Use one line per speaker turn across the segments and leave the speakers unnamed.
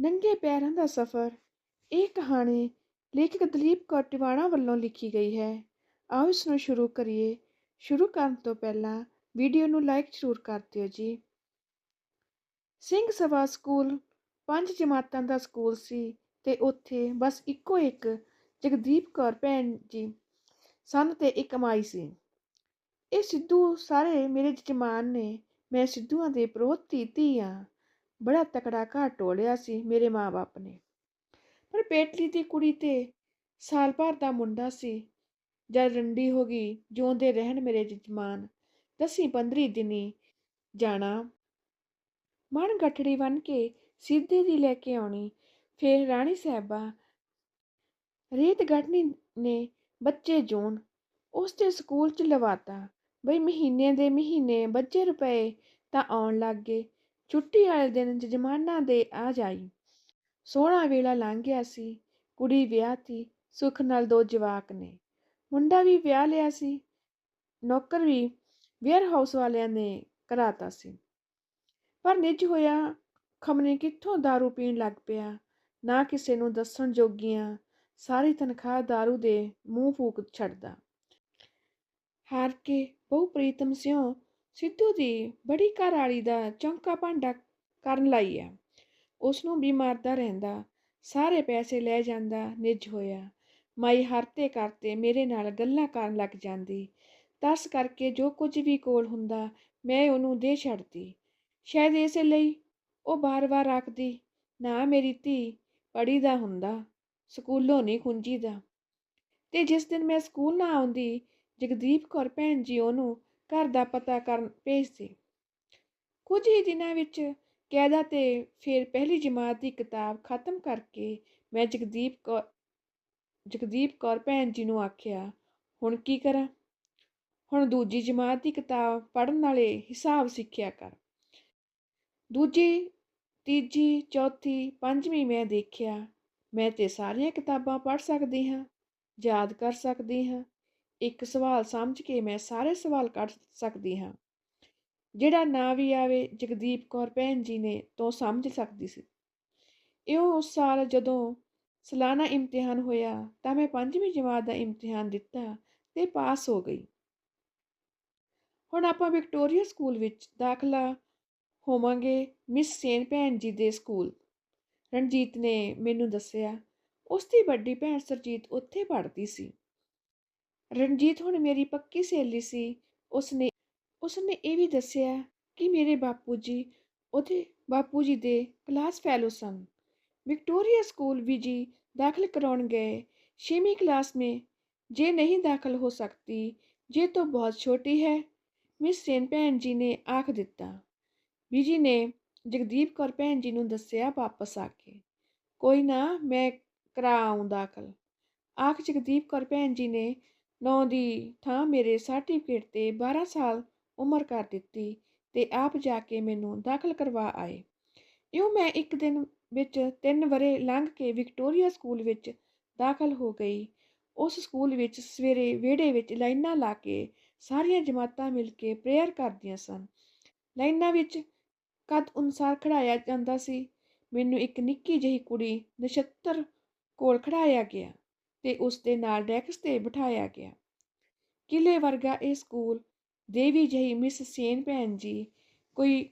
ਨੰਗੇ ਪੈਰਾਂ ਦਾ ਸਫ਼ਰ। ਇਹ ਕਹਾਣੀ ਲੇਖਕ ਦਲੀਪ ਕੌਰ ਟਿਵਾਣਾ ਵੱਲੋਂ ਲਿਖੀ ਗਈ ਹੈ। ਆਓ ਇਸ ਨੂੰ ਸ਼ੁਰੂ ਕਰੀਏ। ਸ਼ੁਰੂ ਕਰਨ ਤੋਂ ਪਹਿਲਾਂ ਵੀਡੀਓ ਨੂੰ ਲਾਈਕ ਜ਼ਰੂਰ ਕਰ ਦਿਓ ਜੀ। ਸਿੰਘ ਸਭਾ ਸਕੂਲ ਪੰਜ ਜਮਾਤਾਂ ਦਾ ਸਕੂਲ ਸੀ ਤੇ ਉੱਥੇ ਬਸ ਇੱਕੋ ਇੱਕ ਜਗਦੀਪ ਕੌਰ ਭੈਣ ਜੀ ਸਨ ਤੇ ਇੱਕ ਮਾਈ ਸੀ। ਇਹ ਸਿੱਧੂ ਸਾਰੇ ਮੇਰੇ ਜਜਮਾਨ ਨੇ। ਮੈਂ ਸਿੱਧੂਆਂ ਦੇ ਪ੍ਰੋਤੀ ਧੀ ਆ। ਬੜਾ ਤਕੜਾ ਘਰ ਟੋਲਿਆ ਸੀ ਮੇਰੇ ਮਾਂ-ਬਾਪ ਨੇ। ਪਰ ਪੇਟਲੀ ਦੀ ਕੁੜੀ ਤੇ ਸਾਲ ਭਰ ਦਾ ਮੁੰਡਾ ਸੀ। ਜਦ ਰੰਡੀ ਹੋ ਗਈ, ਜਿਉਂਦੇ ਰਹਿਣ ਮੇਰੇ ਜਜਮਾਨ। ਦਸੀ ਪੰਦਰੀ ਦਿਨੀ ਜਾਣਾ। ਮਨ ਗਠੜੀ ਬਣ ਕੇ ਸਿੱਧੇ ਦੀ ਲੈ ਕੇ ਆਉਣੀ। ਫੇਰ ਰਾਣੀ ਸਾਹਿਬਾ ਰੇਤ ਗੜਨੀ ਨੇ ਬੱਚੇ ਜੋਨ ਉਸ 'ਤੇ ਸਕੂਲ ਚ ਲਵਾਤਾ। ਬਈ ਮਹੀਨੇ ਦੇ ਮਹੀਨੇ ਬੱਚੇ ਰੁਪਏ ਤਾਂ ਆਉਣ ਲੱਗ ਗਏ। ਛੁੱਟੀ ਵਾਲੇ ਦਿਨ ਜਜਮਾਨਾਂ ਦੇ ਆ ਜਾਈ ਸੋਹਣਾ ਵੇਲਾ ਲੰਘ ਗਿਆ ਸੀ ਕੁੜੀ ਵਿਆਹ ਤੀ ਸੁੱਖ ਨਾਲ ਦੋ ਜਵਾਕ ਨੇ ਮੁੰਡਾ ਵੀ ਵਿਆਹ ਲਿਆ ਸੀ ਨੌਕਰ ਵੀ ਵੇਅਰ ਹਾਊਸ ਵਾਲਿਆਂ ਨੇ ਕਰਾਤਾ ਸੀ ਪਰ ਨਿੱਜ ਹੋਇਆ ਖਮਨੇ ਕਿੱਥੋਂ दारू ਪੀਣ ਲੱਗ ਪਿਆ ਨਾ ਕਿਸੇ ਨੂੰ ਦੱਸਣ ਜੋਗੀਆਂ ਸਾਰੀ ਤਨਖਾਹ दारू ਦੇ ਮੂੰਹ ਫੂਕ ਛੱਡਦਾ ਹਾਰ ਕੇ ਬਹੁ ਪ੍ਰੀਤਮ ਸਿਓ ਸਿੱਧੂ ਦੀ ਬੜੀ ਘਰ ਵਾਲੀ ਦਾ ਚੌਂਕਾ ਭਾਂਡਾ ਕਰਨ ਲਈ ਆ ਉਸ ਨੂੰ ਵੀ ਮਾਰਦਾ ਰਹਿੰਦਾ, ਸਾਰੇ ਪੈਸੇ ਲੈ ਜਾਂਦਾ, ਨਿੱਜ ਹੋਇਆ। ਮਾਈ ਹਰਤੇ ਕਰਤੇ ਮੇਰੇ ਨਾਲ ਗੱਲਾਂ ਕਰਨ ਲੱਗ ਜਾਂਦੀ। ਤਰਸ ਕਰਕੇ ਜੋ ਕੁਝ ਵੀ ਕੋਲ ਹੁੰਦਾ, ਮੈਂ ਉਹਨੂੰ ਦੇ ਛੱਡਦੀ। ਸ਼ਾਇਦ ਇਸੇ ਲਈ ਉਹ ਬਾਰ-ਬਾਰ ਆਖਦੀ, ਨਾ ਮੇਰੀ ਧੀ ਪੜੀ ਦਾ ਹੁੰਦਾ, ਸਕੂਲੋਂ ਨਹੀਂ ਖੁੰਜੀ ਦਾ। ਤੇ ਜਿਸ ਦਿਨ ਮੈਂ ਸਕੂਲ ਨਾ ਆਉਂਦੀ, ਜਗਦੀਪ ਕੌਰ ਭੈਣ ਜੀ ਉਹਨੂੰ ਘਰ ਦਾ ਪਤਾ ਕਰਨ ਭੇਜਦੇ ਕੁਝ ਹੀ ਦਿਨਾਂ ਵਿੱਚ ਕੈਦਾ ਤੇ ਫਿਰ ਪਹਿਲੀ ਜਮਾਤ ਦੀ ਕਿਤਾਬ ਖਤਮ ਕਰਕੇ ਮੈਂ ਜਗਦੀਪ ਕੌਰ ਜਗਦੀਪ ਕੌਰ ਭੈਣ ਜੀ ਨੂੰ ਆਖਿਆ, ਹੁਣ ਕੀ ਕਰਾਂ? ਹੁਣ ਦੂਜੀ ਜਮਾਤ ਦੀ ਕਿਤਾਬ ਪੜਨ ਵਾਲੇ ਹਿਸਾਬ ਸਿੱਖਿਆ ਕਰ। ਦੂਜੀ, ਤੀਜੀ, ਚੌਥੀ, ਪੰਜਵੀਂ ਮੈਂ ਦੇਖਿਆ, ਮੈਂ ਤੇ ਸਾਰੀਆਂ ਕਿਤਾਬਾਂ ਪੜ੍ਹ ਸਕਦੀ ਹਾਂ, ਯਾਦ ਕਰ ਸਕਦੀ ਹਾਂ। ਇੱਕ ਸਵਾਲ ਸਮਝ ਕੇ ਮੈਂ ਸਾਰੇ ਸਵਾਲ ਕੱਢ ਸਕਦੀ ਹਾਂ। ਜਿਹੜਾ ਨਾ ਵੀ ਆਵੇ, ਜਗਦੀਪ ਕੌਰ ਭੈਣ ਜੀ ਨੇ ਤੋਂ ਸਮਝ ਸਕਦੀ ਸੀ। ਇਹ ਉਸ ਸਾਲ ਜਦੋਂ ਸਾਲਾਨਾ ਇਮਤਿਹਾਨ ਹੋਇਆ, ਤਾਂ ਮੈਂ ਪੰਜਵੀਂ ਜਮਾਤ ਦਾ ਇਮਤਿਹਾਨ ਦਿੱਤਾ ਤੇ ਪਾਸ ਹੋ ਗਈ। ਹੁਣ ਆਪਾਂ ਵਿਕਟੋਰੀਆ ਸਕੂਲ ਵਿੱਚ ਦਾਖਲਾ ਹੋਵਾਂਗੇ ਮਿਸ ਸੇਨ ਭੈਣ ਜੀ ਦੇ ਸਕੂਲ। ਰਣਜੀਤ ਨੇ ਮੈਨੂੰ ਦੱਸਿਆ, ਉਸ ਦੀ ਵੱਡੀ ਭੈਣ ਸਰਜੀਤ ਉੱਥੇ ਪੜ੍ਹਦੀ ਸੀ। ਰਣਜੀਤ ਹੁਣ ਮੇਰੀ ਪੱਕੀ ਸਹੇਲੀ ਸੀ। ਉਸਨੇ ਉਸਨੇ ਇਹ ਵੀ ਦੱਸਿਆ ਕਿ ਮੇਰੇ ਬਾਪੂ ਜੀ, ਉਹਦੇ ਬਾਪੂ ਜੀ ਦੇ ਕਲਾਸ ਫੈਲੋ ਸਨ। ਵਿਕਟੋਰੀਆ ਸਕੂਲ ਵੀ ਜੀ ਦਾਖਲ ਕਰਾਉਣ ਗਏ। ਛੇਵੀਂ ਕਲਾਸ ਮੇਂ ਜੇ ਨਹੀਂ ਦਾਖਲ ਹੋ ਸਕਦੀ, ਜੇ ਤੋਂ ਬਹੁਤ ਛੋਟੀ ਹੈ ਮਿਸ ਸੇਨ ਭੈਣ ਜੀ ਨੇ ਆਖ ਦਿੱਤਾ। ਬੀਜੀ ਨੇ ਜਗਦੀਪ ਕੌਰ ਭੈਣ ਜੀ ਨੂੰ ਦੱਸਿਆ ਵਾਪਸ ਆ ਕੇ, ਕੋਈ ਨਾ, ਮੈਂ ਕਰਾ ਦਾਖਲ। ਆਖ ਜਗਦੀਪ ਕੌਰ ਭੈਣ ਜੀ ਨੇ ਨੌ ਦੀ ਥਾਂ ਮੇਰੇ ਸਰਟੀਫਿਕੇਟ ਤੇ 12 ਸਾਲ ਉਮਰ ਕਰ ਦਿੱਤੀ ਤੇ ਆਪ ਜਾ ਕੇ ਮੈਨੂੰ ਦਾਖਲ ਕਰਵਾ ਆਏ। ਇਉਂ ਮੈਂ ਇੱਕ ਦਿਨ ਵਿੱਚ ਤਿੰਨ ਵਰੇ ਲੰਘ ਕੇ ਵਿਕਟੋਰੀਆ ਸਕੂਲ ਵਿੱਚ ਦਾਖਲ ਹੋ ਗਈ। ਉਸ ਸਕੂਲ ਵਿੱਚ ਸਵੇਰੇ ਵਿਹੜੇ ਵਿੱਚ ਲਾਈਨਾਂ ਲਾ ਕੇ ਸਾਰੀਆਂ ਜਮਾਤਾਂ ਮਿਲ ਕੇ ਪ੍ਰੇਅਰ ਕਰਦੀਆਂ ਸਨ। ਲਾਈਨਾਂ ਵਿੱਚ ਕਦ ਅਨੁਸਾਰ ਖੜਾਇਆ ਜਾਂਦਾ ਸੀ, ਮੈਨੂੰ ਇੱਕ ਨਿੱਕੀ ਜਿਹੀ ਕੁੜੀ ਨਛੱਤਰ ਕੋਲ ਖੜਾਇਆ ਗਿਆ। ਤੇ ਉਸ ਦੇ ਨਾਲ ਡੈਕਸ ਤੇ ਬਿਠਾਇਆ ਗਿਆ। ਕਿਲੇ ਵਰਗਾ ਇਹ ਸਕੂਲ, ਦੇਵੀ ਜਹੀ ਮਿਸ ਸੇਨ ਭੈਣ ਜੀ, ਕੋਈ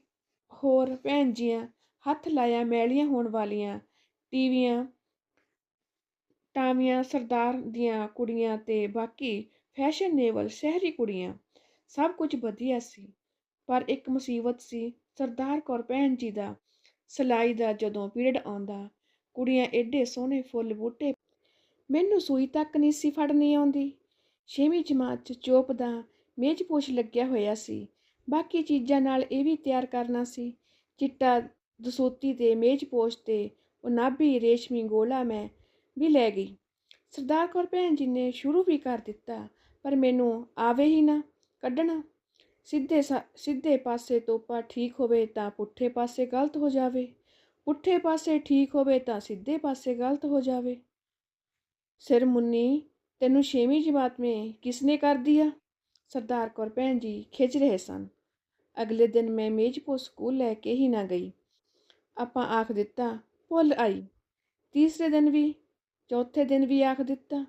ਹੋਰ ਭੈਣ ਜੀਆਂ, ਹੱਥ ਲਾਇਆ ਮੈਲੀਆਂ ਹੋਣ ਵਾਲੀਆਂ ਟੀਵੀਆਂ, ਟਾਵੀਆਂ ਸਰਦਾਰ ਦੀਆਂ ਕੁੜੀਆਂ ਤੇ ਬਾਕੀ ਫੈਸ਼ਨੇਬਲ ਸ਼ਹਿਰੀ ਕੁੜੀਆਂ, ਸਭ ਕੁਝ ਵਧੀਆ ਸੀ। ਪਰ ਇੱਕ ਮੁਸੀਬਤ ਸੀ, ਸਰਦਾਰ ਕੌਰ ਭੈਣ ਜੀ ਦਾ, ਸਲਾਈ ਦਾ ਜਦੋਂ ਪੀਰੀਅਡ ਆਉਂਦਾ, ਕੁੜੀਆਂ ਐਡੇ ਸੋਹਣੇ ਫੁੱਲ ਬੂਟੇ ਮੈਨੂੰ ਸੂਈ ਤੱਕ ਨਹੀਂ ਸੀ ਫੜਨੀ ਆਉਂਦੀ। ਛੇਵੀਂ ਜਮਾਤ 'ਚ ਚੋਪ ਦਾ ਮੇਜ਼ਪੋਸ਼ ਲੱਗਿਆ ਹੋਇਆ ਸੀ। ਬਾਕੀ ਚੀਜ਼ਾਂ ਨਾਲ ਇਹ ਵੀ ਤਿਆਰ ਕਰਨਾ ਸੀ। ਚਿੱਟਾ ਦਸੂਤੀ ਤੇ ਮੇਜ਼ਪੋਸ਼ ਤੇ ਉਹ ਨਾਭੀ ਰੇਸ਼ਮੀ ਗੋਲਾ ਮੈਂ ਵੀ ਲੈ ਗਈ। ਸਰਦਾਰ ਕੌਰ ਭੈਣ ਜੀ ਨੇ ਸ਼ੁਰੂ ਵੀ ਕਰ ਦਿੱਤਾ, ਪਰ ਮੈਨੂੰ ਆਵੇ ਹੀ ਨਾ। ਕੱਢਣਾ, ਸਿੱਧੇ ਸਿੱਧੇ ਪਾਸੇ ਤੋਪਾ ਠੀਕ ਹੋਵੇ ਤਾਂ ਪੁੱਠੇ ਪਾਸੇ ਗਲਤ ਹੋ ਜਾਵੇ। ਪੁੱਠੇ ਪਾਸੇ ਠੀਕ ਹੋਵੇ ਤਾਂ ਸਿੱਧੇ ਪਾਸੇ ਗਲਤ ਹੋ ਜਾਵੇ। ਸਿਰ ਮੁੰਨੀ, ਤੈਨੂੰ ਛੇਵੀਂ ਜਮਾਤ ਮੇ ਕਿਸਨੇ ਕਰ ਦਿਆ? ਸਰਦਾਰ ਕੌਰ ਭੈਣ ਜੀ, ਖਿੱਚ ਰਹੇ ਸਨ। ਅਗਲੇ ਦਿਨ ਮੈਂ ਮੇਜਪੋ ਸਕੂਲ ਲੈ ਕੇ ਹੀ ਨਾ ਗਈ। ਆਪਾਂ ਆਖ ਦਿੱਤਾ, ਭੁੱਲ ਆਈ। ਤੀਸਰੇ ਦਿਨ ਵੀ, ਚੌਥੇ ਦਿਨ ਵੀ ਆਖ ਦਿੱਤਾ।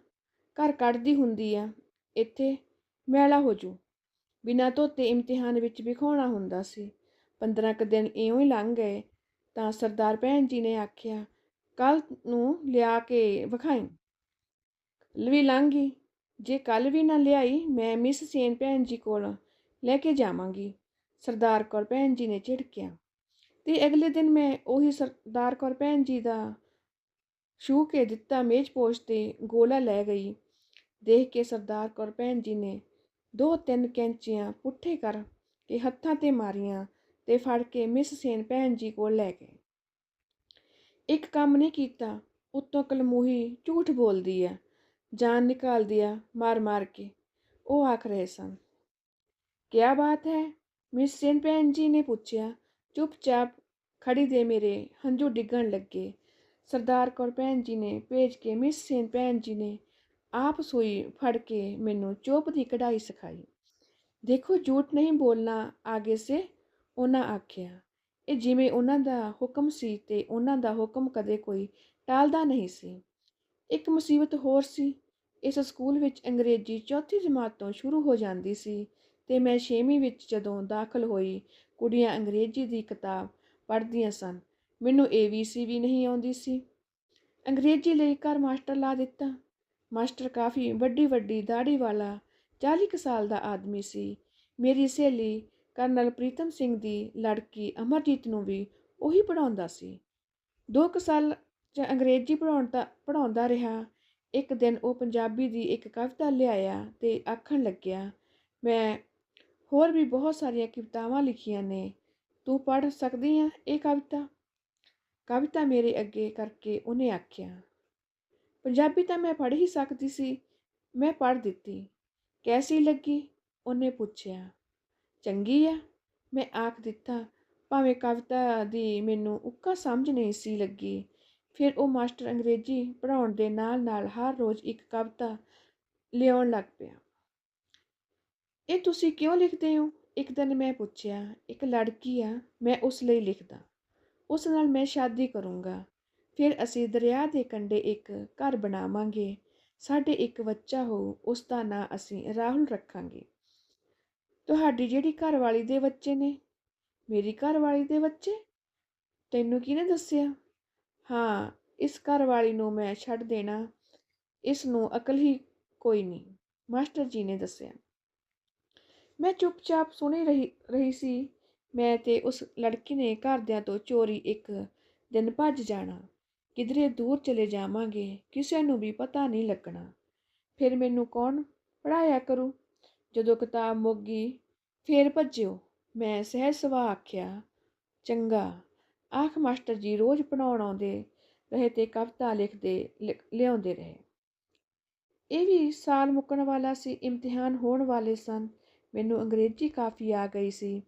ਘਰ ਕੱਢਦੀ ਹੁੰਦੀ ਆ, ਇੱਥੇ ਮੈਲਾ ਹੋ ਜੂ। ਬਿਨਾਂ ਧੋਤੇ ਇਮਤਿਹਾਨ ਵਿੱਚ ਵਿਖਾਉਣਾ ਹੁੰਦਾ ਸੀ। ਪੰਦਰਾਂ ਕੁ ਦਿਨ ਇਉਂ ਹੀ ਲੰਘ ਗਏ, ਤਾਂ ਸਰਦਾਰ ਭੈਣ ਜੀ ਨੇ ਆਖਿਆ ਕੱਲ ਨੂੰ ਲਿਆ ਕੇ ਵਿਖਾਈ। ਵੀ ਲੰਘ ਗਈ ਜੇ ਕੱਲ ਵੀ ਨਾ ਲਿਆਈ, ਮੈਂ ਮਿਸ ਸੇਨ ਭੈਣ ਜੀ ਕੋਲ ਲੈ ਕੇ ਜਾਵਾਂਗੀ। ਸਰਦਾਰ ਕੌਰ ਭੈਣ ਜੀ ਨੇ ਝਿੜਕਿਆ। ਤੇ ਅਗਲੇ ਦਿਨ ਮੈਂ ਉਹੀ ਸਰਦਾਰ ਕੌਰ ਭੈਣ ਜੀ ਦਾ ਛੂਹ ਕੇ ਦਿੱਤਾ ਮੇਜ਼ ਪੋਸ਼ ਤੇ ਗੋਲਾ ਲੈ ਗਈ। ਦੇਖ ਕੇ ਸਰਦਾਰ ਕੌਰ ਭੈਣ ਜੀ ਨੇ ਦੋ ਤਿੰਨ ਕੈਂਚੀਆਂ ਪੁੱਠੇ ਕਰ ਕੇ ਹੱਥਾਂ ਤੇ ਮਾਰੀਆਂ ਤੇ ਫੜ ਕੇ ਮਿਸ ਸੇਨ ਭੈਣ ਜੀ ਕੋਲ ਲੈ ਗਏ। ਇੱਕ ਕੰਮ ਨਹੀਂ ਕੀਤਾ, ਉੱਤੋਂ ਕਲਮੂਹੀ ਝੂਠ ਬੋਲਦੀ ਹੈ। ਜਾਨ ਨਿਕਾਲਦੀ ਆ ਮਾਰ ਮਾਰ ਕੇ। ਉਹ ਆਖ ਰਹੇ ਸਨ, ਕਿਆ ਬਾਤ ਹੈ? ਮਿਸ ਸੇਨ ਭੈਣ ਜੀ ਨੇ ਪੁੱਛਿਆ, ਚੁੱਪਚਾਪ ਖੜੀ ਦੇ ਮੇਰੇ ਹੰਝੂ ਡਿੱਗਣ ਲੱਗੇ। ਸਰਦਾਰ ਕੌਰ ਭੈਣ ਜੀ ਨੇ ਭੇਜ ਕੇ ਮਿਸ ਸੇਨ ਭੈਣ ਜੀ ਨੇ ਆਪ ਸੂਈ ਫੜ ਕੇ ਮੈਨੂੰ ਚੋਪ ਦੀ ਕਢਾਈ ਸਿਖਾਈ। ਦੇਖੋ ਝੂਠ ਨਹੀਂ ਬੋਲਣਾ ਆਗੇ ਸੇ, ਉਹਨਾਂ ਆਖਿਆ। ਇਹ ਜਿਵੇਂ ਉਹਨਾਂ ਦਾ ਹੁਕਮ ਸੀ ਤੇ ਉਹਨਾਂ ਦਾ ਹੁਕਮ ਕਦੇ ਕੋਈ ਟਾਲਦਾ ਨਹੀਂ ਸੀ। ਇੱਕ ਮੁਸੀਬਤ ਹੋਰ ਸੀ। ਇਸ ਸਕੂਲ ਵਿੱਚ ਅੰਗਰੇਜ਼ੀ ਚੌਥੀ ਜਮਾਤ ਤੋਂ ਸ਼ੁਰੂ ਹੋ ਜਾਂਦੀ ਸੀ ਤੇ ਮੈਂ ਛੇਵੀਂ ਵਿੱਚ ਜਦੋਂ ਦਾਖਲ ਹੋਈ, ਕੁੜੀਆਂ ਅੰਗਰੇਜ਼ੀ ਦੀ ਕਿਤਾਬ ਪੜ੍ਹਦੀਆਂ ਸਨ। ਮੈਨੂੰ ਏਬੀਸੀ ਵੀ ਨਹੀਂ ਆਉਂਦੀ ਸੀ। ਅੰਗਰੇਜ਼ੀ ਲਈ ਘਰ ਮਾਸਟਰ ਲਾ ਦਿੱਤਾ। ਮਾਸਟਰ ਕਾਫੀ ਵੱਡੀ ਵੱਡੀ ਦਾੜੀ ਵਾਲਾ 40 ਕੁ ਸਾਲ ਦਾ ਆਦਮੀ ਸੀ। ਮੇਰੀ ਸਹੇਲੀ ਕਰਨਲ ਪ੍ਰੀਤਮ ਸਿੰਘ ਦੀ ਲੜਕੀ ਅਮਰਜੀਤ ਨੂੰ ਵੀ ਉਹੀ ਪੜਾਉਂਦਾ ਸੀ। ਦੋ ਕੁ ਸਾਲ ਜਾਂ ਅੰਗਰੇਜ਼ੀ ਪੜਾਉਣ ਪੜ੍ਹਾਉਂਦਾ ਰਿਹਾ, ਇੱਕ ਦਿਨ ਉਹ ਪੰਜਾਬੀ ਦੀ ਇੱਕ ਕਵਿਤਾ ਲਿਆਇਆ ਅਤੇ ਆਖਣ ਲੱਗਿਆ, ਮੈਂ ਹੋਰ ਵੀ ਬਹੁਤ ਸਾਰੀਆਂ ਕਵਿਤਾਵਾਂ ਲਿਖੀਆਂ ਨੇ, ਤੂੰ ਪੜ੍ਹ ਸਕਦੀ ਆ ਇਹ ਕਵਿਤਾ? ਕਵਿਤਾ ਮੇਰੇ ਅੱਗੇ ਕਰਕੇ ਉਹਨੇ ਆਖਿਆ, ਪੰਜਾਬੀ ਤਾਂ ਮੈਂ ਪੜ੍ਹ ਹੀ ਸਕਦੀ ਸੀ, ਮੈਂ ਪੜ੍ਹ ਦਿੱਤੀ, ਕੈਸੀ ਲੱਗੀ? ਉਹਨੇ ਪੁੱਛਿਆ, ਚੰਗੀ ਆ, ਮੈਂ ਆਖ ਦਿੱਤਾ, ਭਾਵੇਂ ਕਵਿਤਾ ਦੀ ਮੈਨੂੰ ਉੱਕਾ ਸਮਝ ਨਹੀਂ ਸੀ ਲੱਗੀ ਫਿਰ ਉਹ ਮਾਸਟਰ ਅੰਗਰੇਜ਼ੀ ਪੜ੍ਹਾਉਣ ਦੇ ਨਾਲ ਨਾਲ ਹਰ ਰੋਜ਼ ਇੱਕ ਕਵਿਤਾ ਲਿਆਉਣ ਲੱਗ ਪਿਆ। ਇਹ ਤੁਸੀਂ ਕਿਉਂ ਲਿਖਦੇ ਹੋ? ਇੱਕ ਦਿਨ ਮੈਂ ਪੁੱਛਿਆ। ਇੱਕ ਲੜਕੀ ਆ, ਮੈਂ ਉਸ ਲਈ ਲਿਖਦਾ। ਉਸ ਨਾਲ ਮੈਂ ਸ਼ਾਦੀ ਕਰੂੰਗਾ। ਫਿਰ ਅਸੀਂ ਦਰਿਆ ਦੇ ਕੰਢੇ ਇੱਕ ਘਰ ਬਣਾਵਾਂਗੇ। ਸਾਡੇ ਇੱਕ ਬੱਚਾ ਹੋ ਉਸ ਦਾ ਨਾਂ ਅਸੀਂ ਰਾਹੁਲ ਰੱਖਾਂਗੇ। ਤੁਹਾਡੀ ਜਿਹੜੀ ਘਰਵਾਲੀ ਦੇ ਬੱਚੇ ਨੇ। ਮੇਰੀ ਘਰਵਾਲੀ ਦੇ ਬੱਚੇ? ਤੈਨੂੰ ਕਿਹਨੇ ਦੱਸਿਆ? ਹਾਂ, ਇਸ ਘਰਵਾਲੀ ਨੂੰ ਮੈਂ ਛੱਡ ਦੇਣਾ, ਇਸ ਨੂੰ ਅਕਲ ਹੀ ਕੋਈ ਨਹੀਂ, ਮਾਸਟਰ ਜੀ ਨੇ ਦੱਸਿਆ। ਮੈਂ ਚੁੱਪਚਾਪ ਸੁਣੀ ਰਹੀ ਰਹੀ ਸੀ, ਮੈਂ ਤੇ ਉਸ ਲੜਕੀ ਨੇ ਘਰਦਿਆਂ ਤੋਂ ਚੋਰੀ ਇੱਕ ਦਿਨ ਭੱਜ ਜਾਣਾ, ਕਿਧਰੇ ਦੂਰ ਚਲੇ ਜਾਵਾਂਗੇ, ਕਿਸੇ ਨੂੰ ਵੀ ਪਤਾ ਨਹੀਂ ਲੱਗਣਾ। ਫਿਰ ਮੈਨੂੰ ਕੌਣ ਪੜਾਇਆ ਕਰੂ? ਜਦੋਂ ਕਿਤਾਬ ਮੁੱਕ ਗਈ, ਫੇਰ ਭੱਜਿਓ, ਮੈਂ ਸਹਿਜ ਸੁਭਾਅ ਆਖਿਆ, ਚੰਗਾ ਆਖ ਮਾਸਟਰ ਜੀ ਰੋਜ਼ ਪੜਾਉਣ ਆਉਂਦੇ ਰਹੇ ਤੇ ਕਵਿਤਾ ਲਿਖਦੇ ਲਿਆਉਂਦੇ ਰਹੇ। ਇਹ ਵੀ ਸਾਲ ਮੁੱਕਣ ਵਾਲਾ ਸੀ, ਇਮਤਿਹਾਨ ਹੋਣ ਵਾਲੇ ਸਨ। ਮੈਨੂੰ ਅੰਗਰੇਜ਼ੀ ਕਾਫੀ ਆ ਗਈ ਸੀ।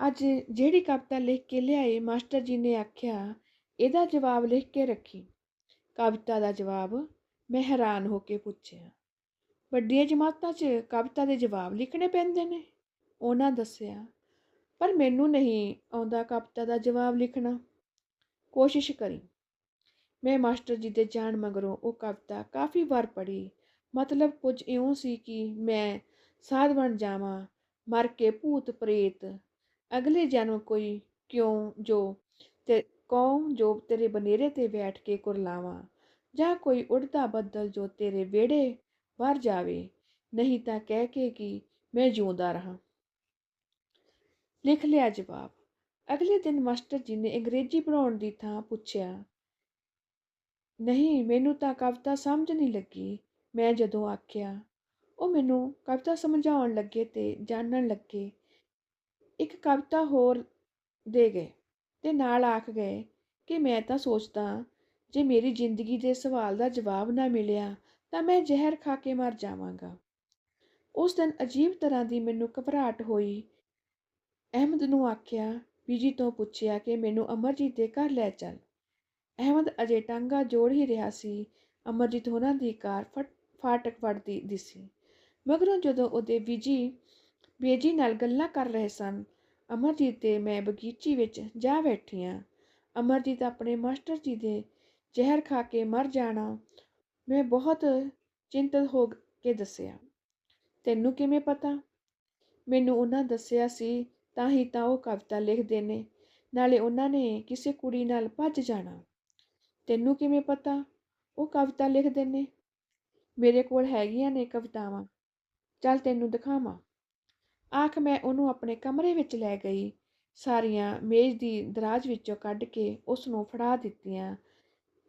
ਅੱਜ ਜਿਹੜੀ ਕਵਿਤਾ ਲਿਖ ਕੇ ਲਿਆਏ, ਮਾਸਟਰ ਜੀ ਨੇ ਆਖਿਆ, ਇਹਦਾ ਜਵਾਬ ਲਿਖ ਕੇ ਰੱਖੀ। ਕਵਿਤਾ ਦਾ ਜਵਾਬ ਮੈਂ ਹੈਰਾਨ ਹੋ ਕੇ ਪੁੱਛਿਆ, ਵੱਡੀਆਂ ਜਮਾਤਾਂ 'ਚ ਕਵਿਤਾ ਦੇ ਜਵਾਬ ਲਿਖਣੇ ਪੈਂਦੇ ਨੇ? ਉਹਨਾਂ ਦੱਸਿਆ ਪਰ ਮੈਨੂੰ ਨਹੀਂ ਆਉਂਦਾ ਕਵਿਤਾ ਦਾ ਜਵਾਬ ਲਿਖਣਾ। ਕੋਸ਼ਿਸ਼ ਕਰੀ। ਮੈਂ ਮਾਸਟਰ ਜੀ ਦੇ ਜਾਣ ਮਗਰੋਂ ਉਹ ਕਵਿਤਾ ਕਾਫੀ ਵਾਰ ਪੜ੍ਹੀ। ਮਤਲਬ ਕੁਝ ਇਉਂ ਸੀ ਕਿ ਮੈਂ ਸਾਧ ਬਣ ਜਾਵਾਂ, ਮਰ ਕੇ ਭੂਤ ਪ੍ਰੇਤ। ਅਗਲੇ ਜਨਮ ਕੋਈ ਕਿਉਂ ਜੋ ਤੇ ਕੌਮ ਜੋ ਤੇਰੇ ਬਨੇਰੇ ਤੇ ਬੈਠ ਕੇ ਕੁਰਲਾਵਾਂ ਜਾਂ ਕੋਈ ਉੜਦਾ ਬੱਦਲ ਜੋ ਤੇਰੇ ਵਿਹੜੇ ਵਰ ਜਾਵੇ। ਨਹੀਂ ਤਾਂ ਕਹਿ ਕੇ ਕਿ ਮੈਂ ਜਿਉਂਦਾ ਰਹਾ। ਲਿਖ ਲਿਆ ਜਵਾਬ। ਅਗਲੇ ਦਿਨ ਮਾਸਟਰ ਜੀ ਨੇ ਅੰਗਰੇਜ਼ੀ ਪੜਾਉਣ ਦੀ ਥਾਂ ਪੁੱਛਿਆ, ਨਹੀਂ, ਮੈਨੂੰ ਤਾਂ ਕਵਿਤਾ ਸਮਝ ਨਹੀਂ ਲੱਗੀ। ਮੈਂ ਜਦੋਂ ਆਖਿਆ, ਉਹ ਮੈਨੂੰ ਕਵਿਤਾ ਸਮਝਾਉਣ ਲੱਗੇ ਤੇ ਜਾਣਨ ਲੱਗੇ। ਇੱਕ ਕਵਿਤਾ ਹੋਰ ਦੇ ਗਏ ਤੇ ਨਾਲ ਆਖ ਗਏ ਕਿ ਮੈਂ ਤਾਂ ਸੋਚਦਾ, ਜੇ ਮੇਰੀ ਜ਼ਿੰਦਗੀ ਦੇ ਸਵਾਲ ਦਾ ਜਵਾਬ ਨਾ ਮਿਲਿਆ, ਤਾਂ ਮੈਂ ਜ਼ਹਿਰ ਖਾ ਕੇ ਮਰ ਜਾਵਾਂਗਾ। ਉਸ ਦਿਨ ਅਜੀਬ ਤਰ੍ਹਾਂ ਦੀ ਮੈਨੂੰ ਘਬਰਾਹਟ ਹੋਈ ਅਹਿਮਦ ਨੂੰ ਆਖਿਆ, ਬੀਜੀ ਤੋਂ ਪੁੱਛਿਆ ਕਿ ਮੈਨੂੰ ਅਮਰਜੀਤ ਦੇ ਘਰ ਲੈ ਚੱਲ। ਅਹਿਮਦ ਅਜੇ ਟਾਂਗਾ ਜੋੜ ਹੀ ਰਿਹਾ ਸੀ। ਅਮਰਜੀਤ ਉਹਨਾਂ ਦੀ ਕਾਰ ਫਟ, ਫਾਟਕ ਵੜਦੀ ਦਿਸੀ ਮਗਰੋਂ ਜਦੋਂ ਉਹਦੇ ਬੀਜੀ, ਬੇਜੀ ਨਾਲ ਗੱਲਾਂ ਕਰ ਰਹੇ ਸਨ, ਅਮਰਜੀਤ ਤੇ ਮੈਂ ਬਗੀਚੀ ਵਿੱਚ ਜਾ ਬੈਠੀਆਂ। ਅਮਰਜੀਤ ਆਪਣੇ ਮਾਸਟਰ ਜੀ ਦੇ ਜ਼ਹਿਰ ਖਾ ਕੇ ਮਰ ਜਾਣਾ, ਮੈਂ ਬਹੁਤ ਚਿੰਤਤ ਹੋ ਕੇ ਦੱਸਿਆ। ਤੈਨੂੰ ਕਿਵੇਂ ਪਤਾ? ਮੈਨੂੰ ਉਹਨਾਂ ਦੱਸਿਆ ਸੀ ਤਾਂ ਹੀ ਤਾਂ ਉਹ ਕਵਿਤਾ ਲਿਖਦੇ ਨੇ। ਨਾਲੇ ਉਹਨਾਂ ਨੇ ਕਿਸੇ ਕੁੜੀ ਨਾਲ ਭੱਜ ਜਾਣਾ। ਤੈਨੂੰ ਕਿਵੇਂ ਪਤਾ? ਉਹ ਕਵਿਤਾ ਲਿਖਦੇ ਨੇ। ਮੇਰੇ ਕੋਲ ਹੈਗੀਆਂ ਨੇ ਕਵਿਤਾਵਾਂ। ਚੱਲ ਤੈਨੂੰ ਦਿਖਾਵਾਂ। ਆਖ ਮੈਂ ਉਹਨੂੰ ਆਪਣੇ ਕਮਰੇ ਵਿੱਚ ਲੈ ਗਈ। ਸਾਰੀਆਂ ਮੇਜ਼ ਦੀ ਦਰਾਜ ਵਿੱਚੋਂ ਕੱਢ ਕੇ ਉਸ ਨੂੰ ਫੜਾ ਦਿੱਤੀਆਂ।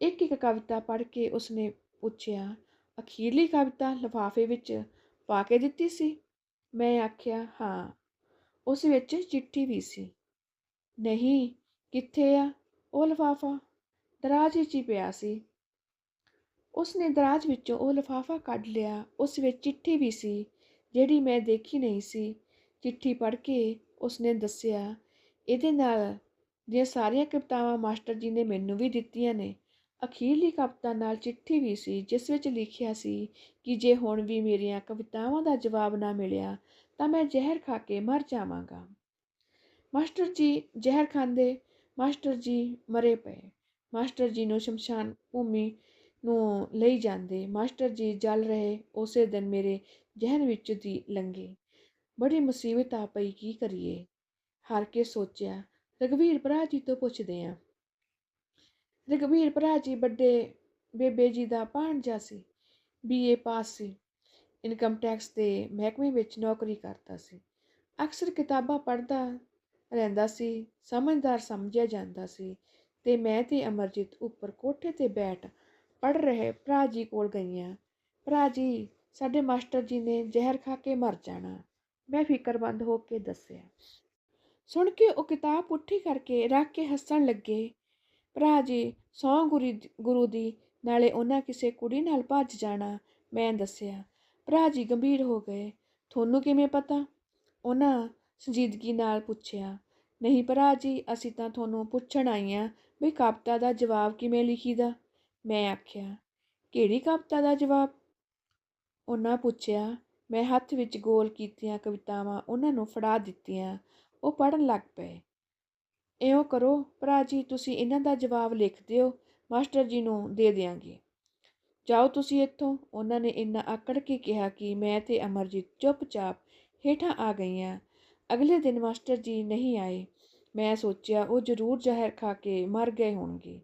ਇੱਕ ਇੱਕ ਕਵਿਤਾ ਪੜ੍ਹ ਕੇ ਉਸਨੇ ਪੁੱਛਿਆ, ਅਖੀਰਲੀ ਕਵਿਤਾ ਲਿਫਾਫੇ ਵਿੱਚ ਪਾ ਕੇ ਦਿੱਤੀ ਸੀ? ਮੈਂ ਆਖਿਆ, ਹਾਂ। ਉਸ ਵਿੱਚ ਚਿੱਠੀ ਵੀ ਸੀ। ਨਹੀਂ, ਕਿੱਥੇ ਆ? ਉਹ ਲਿਫਾਫਾ? ਦਰਾਜ ਵਿੱਚ ਹੀ ਪਿਆ ਸੀ। ਉਸਨੇ ਦਰਾਜ ਵਿੱਚੋਂ ਉਹ ਲਿਫਾਫਾ ਕੱਢ ਲਿਆ। ਉਸ ਵਿੱਚ ਚਿੱਠੀ ਵੀ ਸੀ, ਜਿਹੜੀ ਮੈਂ ਦੇਖੀ ਨਹੀਂ ਸੀ। ਚਿੱਠੀ ਪੜ੍ਹ ਕੇ ਉਸਨੇ ਦੱਸਿਆ, ਇਹਦੇ ਨਾਲ ਦੀਆਂ ਸਾਰੀਆਂ ਕਵਿਤਾਵਾਂ ਮਾਸਟਰ ਜੀ ਨੇ ਮੈਨੂੰ ਵੀ ਦਿੱਤੀਆਂ ਨੇ। ਅਖੀਰਲੀ ਕਵਿਤਾ ਨਾਲ ਚਿੱਠੀ ਵੀ ਸੀ, ਜਿਸ ਵਿੱਚ ਲਿਖਿਆ ਸੀ ਕਿ ਜੇ ਹੁਣ ਵੀ ਮੇਰੀਆਂ ਕਵਿਤਾਵਾਂ ਦਾ ਜਵਾਬ ਨਾ ਮਿਲਿਆ ਤਾਂ ਮੈਂ ਜ਼ਹਿਰ ਖਾ ਕੇ ਮਰ ਜਾਵਾਂਗਾ। ਮਾਸਟਰ ਜੀ ਜ਼ਹਿਰ ਖਾਂਦੇ, ਮਾਸਟਰ ਜੀ ਮਰੇ ਪਏ। ਮਾਸਟਰ ਜੀ ਨੂੰ ਸ਼ਮਸ਼ਾਨ ਭੂਮੀ ਨੂੰ ਲਈ ਜਾਂਦੇ। ਮਾਸਟਰ ਜੀ ਜਲ ਰਹੇ, ਉਸੇ ਦਿਨ ਮੇਰੇ ਜ਼ਹਿਨ ਵਿੱਚ ਦੀ ਲੰਘੇ। ਬੜੀ ਮੁਸੀਬਤ ਆ ਪਈ, ਕੀ ਕਰੀਏ? ਹਾਰ ਕੇ ਸੋਚਿਆ ਰਗਵੀਰ ਭਰਾ ਜੀ ਤੋਂ ਪੁੱਛਦੇ ਆ। ਰਗਵੀਰ ਭਰਾ ਜੀ ਵੱਡੇ ਬੇਬੇ ਜੀ ਦਾ ਭਾਣਜਾ ਸੀ ਬੀਏ ਪਾਸ ਸੀ। ਇਨਕਮ ਟੈਕਸ ਦੇ ਮਹਿਕਮੇ ਵਿੱਚ ਨੌਕਰੀ ਕਰਦਾ ਸੀ। ਅਕਸਰ ਕਿਤਾਬਾਂ ਪੜ੍ਹਦਾ ਰਹਿੰਦਾ ਸੀ, ਸਮਝਦਾਰ ਸਮਝਿਆ ਜਾਂਦਾ ਸੀ ਤੇ ਮੈਂ ਤੇ ਅਮਰਜੀਤ ਉੱਪਰ ਕੋਠੇ ਤੇ ਬੈਠ ਪੜ ਰਹੇ ਭਰਾ ਜੀ ਕੋਲ ਗਈਆਂ। ਭਰਾ ਜੀ, ਸਾਡੇ ਮਾਸਟਰ ਜੀ ਨੇ ਜ਼ਹਿਰ ਖਾ ਕੇ ਮਰ ਜਾਣਾ, ਮੈਂ ਫਿਕਰਮੰਦ ਹੋ ਕੇ ਦੱਸਿਆ। ਸੁਣ ਕੇ ਉਹ ਕਿਤਾਬ ਪੁੱਠੀ ਕਰਕੇ ਰੱਖ ਕੇ ਹੱਸਣ ਲੱਗੇ। ਭਰਾ ਜੀ ਸੌ ਗੁਰੂ ਗੁਰੂ ਦੀ, ਨਾਲੇ ਉਹਨਾਂ ਕਿਸੇ ਕੁੜੀ ਨਾਲ ਭੱਜ ਜਾਣਾ, ਮੈਂ ਦੱਸਿਆ ਭਰਾ ਜੀ ਗੰਭੀਰ ਹੋ ਗਏ। ਤੁਹਾਨੂੰ ਕਿਵੇਂ ਪਤਾ? ਉਹਨਾਂ ਸੰਜੀਦਗੀ ਨਾਲ ਪੁੱਛਿਆ। ਨਹੀਂ ਭਰਾ ਜੀ, ਅਸੀਂ ਤਾਂ ਤੁਹਾਨੂੰ ਪੁੱਛਣ ਆਈਆਂ ਵੀ ਕਵਿਤਾ ਦਾ ਜਵਾਬ ਕਿਵੇਂ ਲਿਖੀਦਾ? ਮੈਂ ਆਖਿਆ, ਕਿਹੜੀ ਕਵਿਤਾ ਦਾ ਜਵਾਬ? ਉਹਨਾਂ ਪੁੱਛਿਆ, ਮੈਂ ਹੱਥ ਵਿੱਚ ਗੋਲ ਕੀਤੀਆਂ ਕਵਿਤਾਵਾਂ ਉਹਨਾਂ ਨੂੰ ਫੜਾ ਦਿੱਤੀਆਂ। ਉਹ ਪੜਨ ਲੱਗ ਪਏ। ਇਉਂ ਕਰੋ, ਭਰਾ ਜੀ, ਤੁਸੀਂ ਇਹਨਾਂ ਦਾ ਜਵਾਬ ਲਿਖ ਦਿਓ। ਮਾਸਟਰ ਜੀ ਨੂੰ ਦੇ ਦਿਆਂਗੇ। ਜਾਓ ਤੁਸੀਂ ਇੱਥੋਂ। ਉਹਨਾਂ ਨੇ ਇੰਨਾ ਆਕੜ ਕੇ ਕਿਹਾ ਕਿ ਮੈਂ ਤੇ ਅਮਰਜੀਤ ਚੁੱਪਚਾਪ ਹੇਠਾਂ ਆ ਗਈਆਂ। ਅਗਲੇ ਦਿਨ ਮਾਸਟਰ ਜੀ ਨਹੀਂ ਆਏ। ਮੈਂ ਸੋਚਿਆ, ਉਹ ਜ਼ਰੂਰ ਜ਼ਹਿਰ ਖਾ ਕੇ ਮਰ ਗਏ ਹੋਣਗੇ।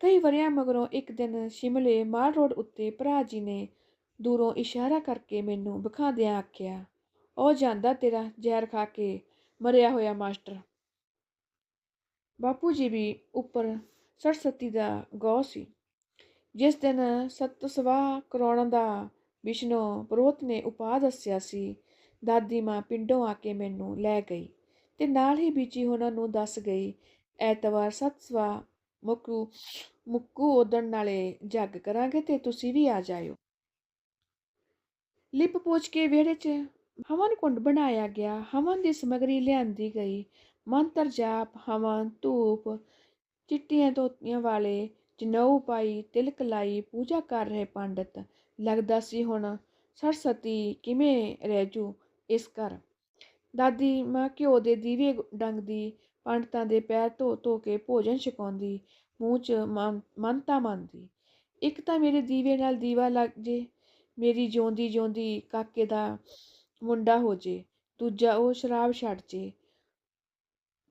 ਕਈ ਵਰਿਆਂ ਮਗਰੋਂ ਇੱਕ ਦਿਨ ਸ਼ਿਮਲੇ ਮਾਲ ਰੋਡ ਉੱਤੇ ਭਰਾ ਜੀ ਨੇ ਦੂਰੋਂ ਇਸ਼ਾਰਾ ਕਰਕੇ ਮੈਨੂੰ ਵਿਖਾਦਿਆਂ ਆਖਿਆ, ਉਹ ਜਾਂਦਾ ਤੇਰਾ ਜ਼ਹਿਰ ਖਾ ਕੇ ਮਰਿਆ ਹੋਇਆ ਮਾਸਟਰ। ਬਾਪੂ ਜੀ ਵੀ ਉੱਪਰ ਸਰਸਤੀ ਦਾ ਗੌ ਸੀ। ਜਿਸ ਦਿਨ ਸੱਤ ਕਰਾਉਣ ਦਾ ਵਿਸ਼ਨੂੰ ਪ੍ਰੋਤ ਨੇ ਉਪਾਅ ਦੱਸਿਆ ਸੀ, ਦਾਦੀ ਮਾਂ ਪਿੰਡੋਂ ਆ ਕੇ ਮੈਨੂੰ ਲੈ ਗਈ ਤੇ ਨਾਲ ਹੀ ਬੀਜੀ ਉਹਨਾਂ ਨੂੰ ਦੱਸ ਗਈ, ਐਤਵਾਰ ਸੱਤ ਸਵਾ ਮੁੱਕੂ ਮੁੱਕੂ ਉਦਣ ਨਾਲੇ ਜੱਗ ਕਰਾਂਗੇ ਤੇ ਤੁਸੀਂ ਵੀ ਆ ਜਾਇਓ। ਲਿਪ ਪੋਚ ਕੇ ਵਿਹੜੇ 'ਚ ਹਵਨ ਕੁੰਡ ਬਣਾਇਆ ਗਿਆ, ਹਵਨ ਦੀ ਸਮਗਰੀ ਲਿਆਂਦੀ ਗਈ, ਮੰਤਰ ਜਾਪ, ਹਵਨ, ਧੂਪ, ਚਿੱਟੀਆਂ ਧੋਤੀਆਂ ਵਾਲੇ ਜਨਊ ਪਾਈ ਤਿਲਕ ਲਾਈ ਪੂਜਾ ਕਰ ਰਹੇ ਪੰਡਤ, ਲੱਗਦਾ ਸੀ ਹੁਣ ਸਰਸਤੀ ਕਿਵੇਂ ਰਹਿ ਜੂ ਇਸ ਘਰ। ਦਾਦੀ ਮਾਂ ਘਿਓ ਦੇ ਦੀਵੇ ਡੰਗਦੀ, ਪੰਡਤਾਂ ਦੇ ਪੈਰ ਧੋ ਧੋ ਕੇ ਭੋਜਨ ਛਕਾਉਂਦੀ, ਮੂੰਹ 'ਚ ਮੰਨਤਾ ਮੰਨਦੀ। ਇੱਕ ਤਾਂ ਮੇਰੇ ਦੀਵੇ ਨਾਲ ਦੀਵਾ ਲੱਗ ਜੇ, ਮੇਰੀ ਜਿਉਂਦੀ ਜਿਉਂਦੀ ਕਾਕੇ ਦਾ ਮੁੰਡਾ ਹੋ ਜੇ, ਦੂਜਾ ਉਹ ਸ਼ਰਾਬ ਛੱਡ ਜੇ।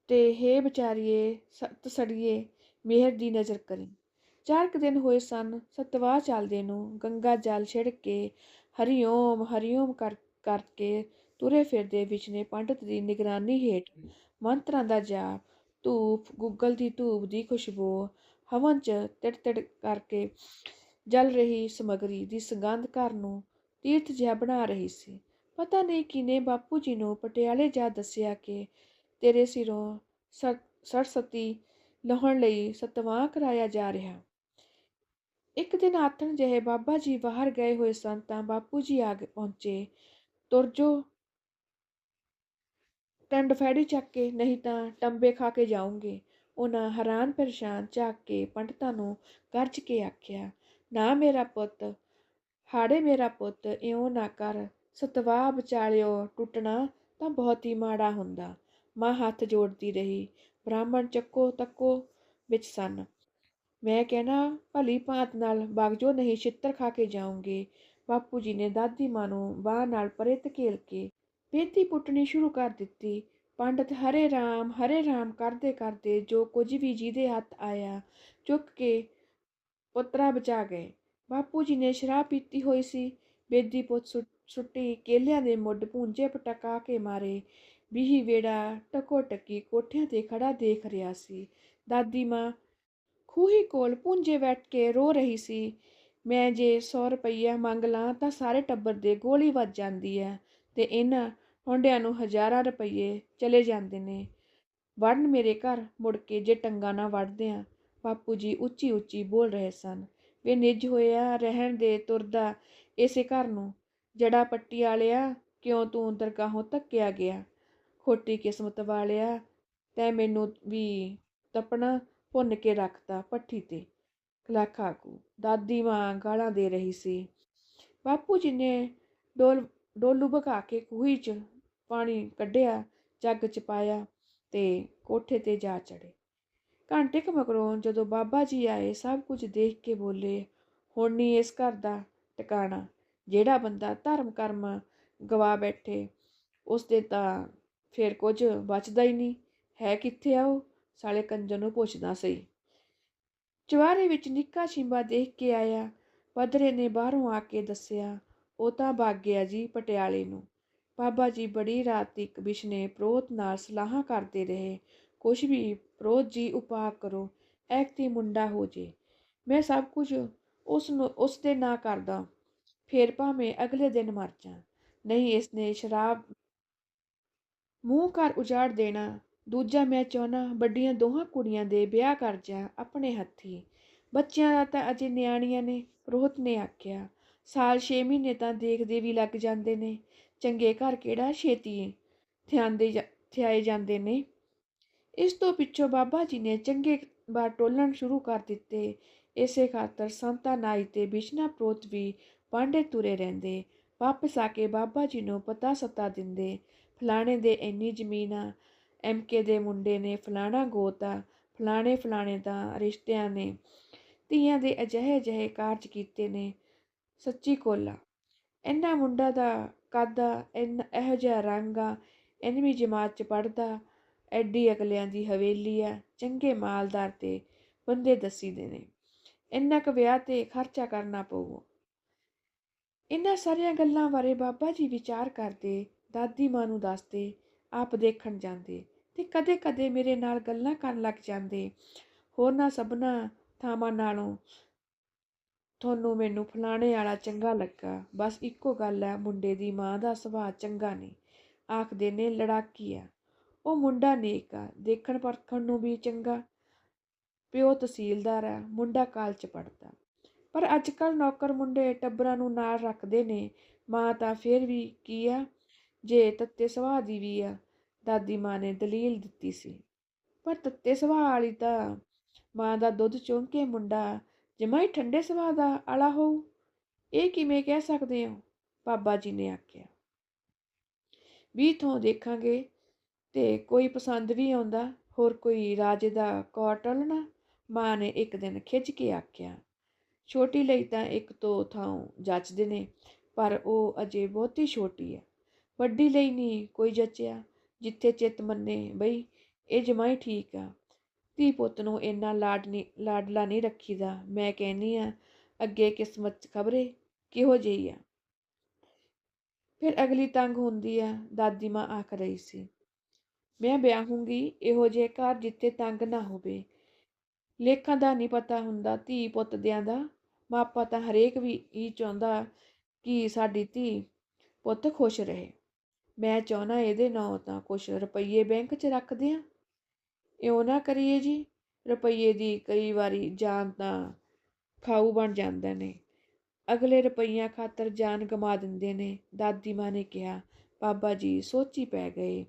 ਤੇ ਹੇ ਵਿਚਾਰੀਏ, ਸਤ ਸੜੀਏ, ਮਿਹਰ ਦੀ ਨਜ਼ਰ ਕਰੀ। ਚਾਰ ਕੁ ਦਿਨ ਹੋਏ ਸਨ, ਸਤਵਾਹ ਚੱਲਦੇ ਨੂੰ, ਗੰਗਾ ਜਲ ਛਿੜਕ ਕੇ, ਹਰੀਓਮ ਹਰੀਓਮ ਕਰ, ਕਰਕੇ ਤੁਰੇ ਫਿਰਦੇ ਵਿੱਚ ਨੇ ਪੰਡਤ ਦੀ ਨਿਗਰਾਨੀ ਹੇਠ ਮੰਤਰਾਂ ਦਾ ਜਾਪ, ਧੂਪ, ਗੁੱਗਲ ਦੀ ਧੂਪ ਦੀ ਖੁਸ਼ਬੂ, ਹਵਨ 'ਚ ਤਿੜ ਤਿੜ ਕਰਕੇ ਜਲ ਰਹੀ ਸਮਗਰੀ ਦੀ ਸੁਗੰਧ ਘਰ ਨੂੰ ਤੀਰਥ ਜਿਹਾ ਬਣਾ ਰਹੀ ਸੀ। ਪਤਾ ਨਹੀਂ ਕਿਨੇ ਬਾਪੂ ਜੀ ਨੂੰ ਪਟਿਆਲੇ ਜਾ ਦੱਸਿਆ ਕਿ ਤੇਰੇ ਸਿਰੋਂ ਸਰਸਤੀ ਲਾਹੁਣ ਲਈ ਸਤਵਾਂ ਕਰਾਇਆ ਜਾ ਰਿਹਾ। ਇੱਕ ਦਿਨ ਆਥਣ ਜਿਹੇ ਬਾਬਾ ਜੀ ਬਾਹਰ ਗਏ ਹੋਏ ਸਨ ਤਾਂ ਬਾਪੂ ਜੀ ਆ ਪਹੁੰਚੇ। ਤੁਰਜੋ ਟੰਡ ਫੈੜੀ ਚੱਕ ਕੇ, ਨਹੀਂ ਤਾਂ ਟੰਬੇ ਖਾ ਕੇ ਜਾਉਂਗੇ ਉਹਨਾਂ ਹੈਰਾਨ ਪਰੇਸ਼ਾਨ ਝਾਕ ਕੇ ਪੰਡਤਾਂ ਨੂੰ ਗਰਜ ਕੇ ਆਖਿਆ, ਨਾ ਮੇਰਾ ਪੁੱਤ, ਹਾੜੇ ਮੇਰਾ ਪੁੱਤ, ਇਉਂ ਨਾ ਕਰ। ਸਤਵਾਹ ਵਿਚਾਲਿਓ ਟੁੱਟਣਾ ਤਾਂ ਬਹੁਤ ਹੀ ਮਾੜਾ ਹੁੰਦਾ। ਮਾਂ ਹੱਥ ਜੋੜਦੀ ਰਹੀ। ਬ੍ਰਾਹਮਣ ਚੱਕੋ ਤੱਕੋ ਵਿੱਚ ਸਨ। ਮੈਂ ਕਹਿਣਾ, ਭਲੀ ਭਾਂਤ ਨਾਲ ਬਾਗਜੋ ਨਹੀਂ ਛਿੱਤਰ ਖਾ ਕੇ ਜਾਉਂਗੇ ਬਾਪੂ ਜੀ ਨੇ ਦਾਦੀ ਮਾਂ ਨੂੰ ਬਾਹ ਨਾਲ ਪਰੇ ਧਕੇਲ ਕੇ ਬੇਤੀ ਪੁੱਟਣੀ ਸ਼ੁਰੂ ਕਰ ਦਿੱਤੀ। ਪੰਡਤ ਹਰੇ ਰਾਮ ਹਰੇ ਰਾਮ ਕਰਦੇ ਕਰਦੇ ਜੋ ਕੁਝ ਵੀ ਜਿਹਦੇ ਹੱਥ ਆਇਆ, ਚੁੱਕ ਕੇ ਪੁੱਤਰਾ ਬਚਾ ਗਏ। ਬਾਪੂ ਜੀ ਨੇ ਸ਼ਰਾਬ ਪੀਤੀ ਹੋਈ ਸੀ। ਬੇਦੀ ਪੁੱਤ ਸੁੱਟੀ ਕੇਲਿਆਂ ਦੇ ਮੁੱਢ ਪੂੰਝੇ ਪਟਕਾ ਕੇ ਮਾਰੇ। ਬੀਹੀ ਵੇੜਾ ਟਕੋ ਟਕੀ ਕੋਠਿਆਂ ਤੇ ਖੜਾ ਦੇਖ ਰਿਹਾ ਸੀ। ਦਾਦੀ ਮਾਂ ਖੂਹੀ ਕੋਲ ਪੁੰਜੇ ਬੈਠ ਕੇ ਰੋ ਰਹੀ ਸੀ। ਮੈਂ ਜੇ 100 ਰੁਪਈਆ ਮੰਗ ਲਾਂ ਤਾਂ ਸਾਰੇ ਟੱਬਰ ਦੇ ਗੋਲੀ ਵੱਜ ਜਾਂਦੀ ਹੈ ਤੇ ਇਹਨਾਂ ਹੁੰਡਿਆਂ ਨੂੰ ਹਜ਼ਾਰਾਂ ਰੁਪਈਏ ਚਲੇ ਜਾਂਦੇ ਨੇ। ਵੜਨ ਮੇਰੇ ਘਰ ਮੁੜ ਕੇ ਜੇ ਟੰਗਾ ਨਾ ਵੜਦੇ ਆ ਬਾਪੂ ਜੀ ਉੱਚੀ ਉੱਚੀ ਬੋਲ ਰਹੇ ਸਨ। ਵੇ ਨਿੱਜ ਹੋਇਆ ਰਹਿਣ ਦੇ ਤੁਰਦਾ ਇਸੇ ਘਰ ਨੂੰ। ਜੜਾ ਪੱਟੀ ਵਾਲਿਆ ਕਿਉਂ ਤੂੰ ਦਰਗਾਹੋਂ ਧੱਕਿਆ ਗਿਆ? ਖੋਟੀ ਕਿਸਮਤ ਵਾਲਿਆ ਤੈ ਮੈਨੂੰ ਵੀ ਤਪਣਾ ਭੁੰਨ ਕੇ ਰੱਖਤਾ ਪੱਠੀ ਤੇ। ਲੱਖਾ ਦਾਦੀ ਮਾਂ ਗਾਲਾਂ ਦੇ ਰਹੀ ਸੀ। ਬਾਪੂ ਜੀ ਨੇ ਡੋਲ, ਡੋਲੂ ਬਕਾ ਕੇ ਕੂਹੀ 'ਚ ਪਾਣੀ ਕੱਢਿਆ, ਜੱਗ 'ਚ ਪਾਇਆ ਤੇ ਕੋਠੇ ਤੇ ਜਾ ਚੜੇ ਘੰਟੇ ਕੁ ਮਗਰੋਂ ਜਦੋਂ ਬਾਬਾ ਜੀ ਆਏ, ਸਭ ਕੁਝ ਦੇਖ ਕੇ ਬੋਲੇ, ਹੁਣ ਨਹੀਂ ਇਸ ਘਰ ਦਾ ਟਿਕਾਣਾ। ਜਿਹੜਾ ਬੰਦਾ ਧਰਮ ਕਰਮ ਗਵਾ ਬੈਠੇ ਉਸ ਦੇ ਤਾਂ ਫਿਰ ਕੁਝ ਬਚਦਾ ਹੀ ਨਹੀਂ ਹੈ ਕਿੱਥੇ ਆ ਉਹ? ਸਾਲੇ ਕੰਜਰ ਨੂੰ ਪੁੱਛਦਾ ਸਹੀ। ਚਵਾਰੇ ਵਿੱਚ ਨਿੱਕਾ ਛਿੰਬਾ ਦੇਖ ਕੇ ਆਇਆ। ਪਦਰੇ ਨੇ ਬਾਹਰੋਂ ਆ ਕੇ ਦੱਸਿਆ, ਉਹ ਤਾਂ ਭੱਗ ਗਿਆ ਜੀ ਪਟਿਆਲੇ ਨੂੰ। ਬਾਬਾ ਜੀ ਬੜੀ ਰਾਤ ਤੱਕ ਬਿਸ਼ਨੇ ਪ੍ਰੋਤ ਨਾਲ ਸਲਾਹਾਂ ਕਰਦੇ ਰਹੇ। ਕੁਛ ਵੀ ਪ੍ਰੋਤ ਜੀ ਉਪਾਅ ਕਰੋ, ਐਕਤੀ ਮੁੰਡਾ ਹੋ ਜੇ। ਮੈਂ ਸਭ ਕੁਝ ਉਸ ਨੂੰ, ਉਸ ਦੇ ਨਾਂ ਕਰਦਾ। ਫੇਰ ਭਾਵੇਂ ਅਗਲੇ ਦਿਨ ਮਰ ਜਾ। ਨਹੀਂ ਇਸ ਨੇ ਸ਼ਰਾਬ ਮੂੰਹ ਘਰ ਉਜਾੜ ਦੇਣਾ ਦੂਜਾ ਮੈਂ ਚਾਹਨਾ ਵੱਡੀਆਂ ਦੋਹਾਂ ਕੁੜੀਆਂ ਦੇ ਵਿਆਹ ਕਰ ਜਾ ਆਪਣੇ ਹੱਥੀ। ਬੱਚਿਆਂ ਦਾ ਤਾਂ ਅਜੇ ਨਿਆਣੀਆਂ ਨੇ, ਰੋਹਤ ਨੇ ਆਖਿਆ। ਸਾਲ 6 ਮਹੀਨੇ ਤਾਂ ਦੇਖਦੇ ਵੀ ਲੱਗ ਜਾਂਦੇ ਨੇ। ਚੰਗੇ ਘਰ ਕਿਹੜਾ ਛੇਤੀ ਥਿਆਂਦੇ ਥਿਆਏ ਜਾਂਦੇ ਨੇ। ਇਸ ਤੋਂ ਪਿੱਛੋਂ ਬਾਬਾ ਜੀ ਨੇ ਚੰਗੇ ਬਾਰ ਟੋਲਣ ਸ਼ੁਰੂ ਕਰ ਦਿੱਤੇ। ਇਸੇ ਖਾਤਰ ਸੰਤਾ ਨਾਈ ਤੇ ਬਿਸ਼ਨਾ ਪ੍ਰੋਤ ਵੀ ਪਾਂਡੇ ਤੁਰੇ ਰਹਿੰਦੇ। ਵਾਪਸ ਆ ਕੇ ਬਾਬਾ ਜੀ ਨੂੰ ਪਤਾ ਸਤਾ ਦਿੰਦੇ। ਫਲਾਣੇ ਦੇ ਇੰਨੀ ਜ਼ਮੀਨ ਆ ਐਮਕੇ ਦੇ ਮੁੰਡੇ ਨੇ ਫਲਾਣਾ ਗੋਤਾ ਫਲਾਣੇ ਫਲਾਣੇ ਦਾ ਰਿਸ਼ਤਿਆਂ ਨੇ, ਧੀਆਂ ਦੇ ਅਜਿਹੇ ਅਜਿਹੇ ਕਾਰਜ ਕੀਤੇ ਨੇ, ਸੱਚੀ ਕੋਲਾ ਇੰਨਾ ਮੁੰਡਾ ਦਾ ਕਾਦਾ ਇਹੋ ਜਿਹਾ ਰੰਗ ਆ ਐਨਵੀਂ ਜਮਾਤ ਚ ਪੜਦਾ ਐਡੀ ਅਗਲਿਆਂ ਦੀ ਹਵੇਲੀ ਆ, ਚੰਗੇ ਮਾਲਦਾਰ ਤੇ ਬੰਦੇ ਦਸੀਦੇ ਨੇ। ਇੰਨਾ ਕੁ ਵਿਆਹ ਤੇ ਖਰਚਾ ਕਰਨਾ ਪਊ। ਇਹਨਾਂ ਸਾਰੀਆਂ ਗੱਲਾਂ ਬਾਰੇ ਬਾਬਾ ਜੀ ਵਿਚਾਰ ਕਰਦੇ, ਦਾਦੀ ਮਾਂ ਨੂੰ ਦੱਸਦੇ, ਆਪ ਦੇਖਣ ਜਾਂਦੇ। ਤੇ ਕਦੇ-ਕਦੇ ਮੇਰੇ ਨਾਲ ਗੱਲਾਂ ਕਰਨ ਲੱਗ ਜਾਂਦੇ। ਹੋਰਨਾਂ ਸਭਨਾ ਥਾਵਾਂ ਨਾਲੋਂ ਤੁਹਾਨੂੰ ਮੈਨੂੰ ਫਲਾਣੇ ਵਾਲਾ ਚੰਗਾ ਲੱਗਾ। ਬਸ ਇੱਕੋ ਗੱਲ ਹੈ ਮੁੰਡੇ ਦੀ ਮਾਂ ਦਾ ਸੁਭਾਅ ਚੰਗਾ ਨਹੀਂ ਆਖਦੇ ਨੇ ਲੜਾਕੀ ਆ ਉਹ ਮੁੰਡਾ ਨੇਕ ਆ, ਦੇਖਣ ਪਰਖਣ ਨੂੰ ਵੀ ਚੰਗਾ। ਪਿਓ ਤਹਿਸੀਲਦਾਰ ਆ ਮੁੰਡਾ ਕਾਲਜ ਪੜਦਾ ਪਰ ਅੱਜ ਕੱਲ ਨੌਕਰ ਮੁੰਡੇ ਟੱਬਰਾਂ ਨੂੰ ਨਾਲ ਰੱਖਦੇ ਨੇ। ਮਾਂ ਤਾਂ ਫੇਰ ਵੀ ਕੀ ਆ ਜੇ ਤੱਤੇ ਸੁਭਾਅ ਦੀ ਵੀ ਆ ਦਾਦੀ ਮਾਂ ਨੇ ਦਲੀਲ ਦਿੱਤੀ ਸੀ। ਪਰ ਤੱਤੇ ਸੁਭਾਅ ਵਾਲੀ ਤਾਂ ਮਾਂ ਦਾ ਦੁੱਧ ਚੁੰਘ ਕੇ ਮੁੰਡਾ, ਜਮਾ ਹੀ ਠੰਡੇ ਸੁਭਾਅ ਦਾ ਆਲਾ ਹੋਊ। ਇਹ ਕਿਵੇਂ ਕਹਿ ਸਕਦੇ ਹੋ? ਬਾਬਾ ਜੀ ਨੇ ਆਖਿਆ। ਵੀ ਤੋਂ ਦੇਖਾਂਗੇ ਤੇ ਕੋਈ ਪਸੰਦ ਵੀ ਆਉਂਦਾ, ਹੋਰ ਕੋਈ ਰਾਜੇ ਦਾ ਕੌਟਲ ਨਾ ਮਾਂ ਨੇ ਇੱਕ ਦਿਨ ਖਿੱਚ ਕੇ ਆਖਿਆ। ਛੋਟੀ ਲਈ ਤਾਂ ਇੱਕ ਤੋਂ ਥਾਂ ਜੱਚਦੇ ਨੇ, ਪਰ ਉਹ ਅਜੇ ਬਹੁਤੀ ਛੋਟੀ ਹੈ। ਵੱਡੀ ਲਈ ਨਹੀਂ ਕੋਈ ਜੱਚਿਆ। ਜਿੱਥੇ ਚਿੱਤ ਮੰਨੇ, ਬਈ ਇਹ ਜਮਾਈ ਠੀਕ ਆ। ਧੀ ਪੁੱਤ ਨੂੰ ਇੰਨਾ ਲਾਡ ਨਹੀਂ ਲਾਡਲਾ ਨਹੀਂ ਰੱਖੀਦਾ। ਮੈਂ ਕਹਿੰਨੀ ਆ, ਅੱਗੇ ਕਿਸਮਤ ਖਬਰੇ ਕਿਹੋ ਜਿਹੀ ਆ। ਫਿਰ ਅਗਲੀ ਤੰਗ ਹੁੰਦੀ ਆ, ਦਾਦੀ ਮਾਂ ਆਖ ਰਹੀ ਸੀ। ਮੈਂ ਵਿਆਹੂੰਗੀ, ਇਹੋ ਜਿਹੇ ਘਰ ਜਿੱਥੇ ਤੰਗ ਨਾ ਹੋਵੇ। ਲੇਖਾਂ ਦਾ ਨਹੀਂ ਪਤਾ ਹੁੰਦਾ ਧੀ ਪੁੱਤ ਦਿਆਂ ਦਾ। ਮਾਪਾ ਤਾਂ ਹਰੇਕ ਵੀ ਇਹ ਚਾਹੁੰਦਾ ਕਿ ਸਾਡੀ ਧੀ ਪੁੱਤ ਖੁਸ਼ ਰਹੇ। ਮੈਂ ਚਾਹਣਾ ਇਹਦੇ ਨਾਂ ਤਾਂ ਕੁਛ ਰੁਪਈਏ ਬੈਂਕ 'ਚ ਰੱਖਦੇ ਆ ਇਉਂ ਨਾ ਕਰੀਏ ਜੀ, ਰੁਪਈਏ ਦੀ ਕਈ ਵਾਰੀ ਜਾਨ ਤਾਂ ਖਾਊ ਬਣ ਜਾਂਦੇ ਨੇ। ਅਗਲੇ ਰੁਪਈਆਂ ਖਾਤਰ ਜਾਨ ਗਵਾ ਦਿੰਦੇ ਨੇ। ਦਾਦੀ ਮਾਂ ਨੇ ਕਿਹਾ, ਬਾਬਾ ਜੀ, ਸੋਚੀ ਪੈ ਗਏ।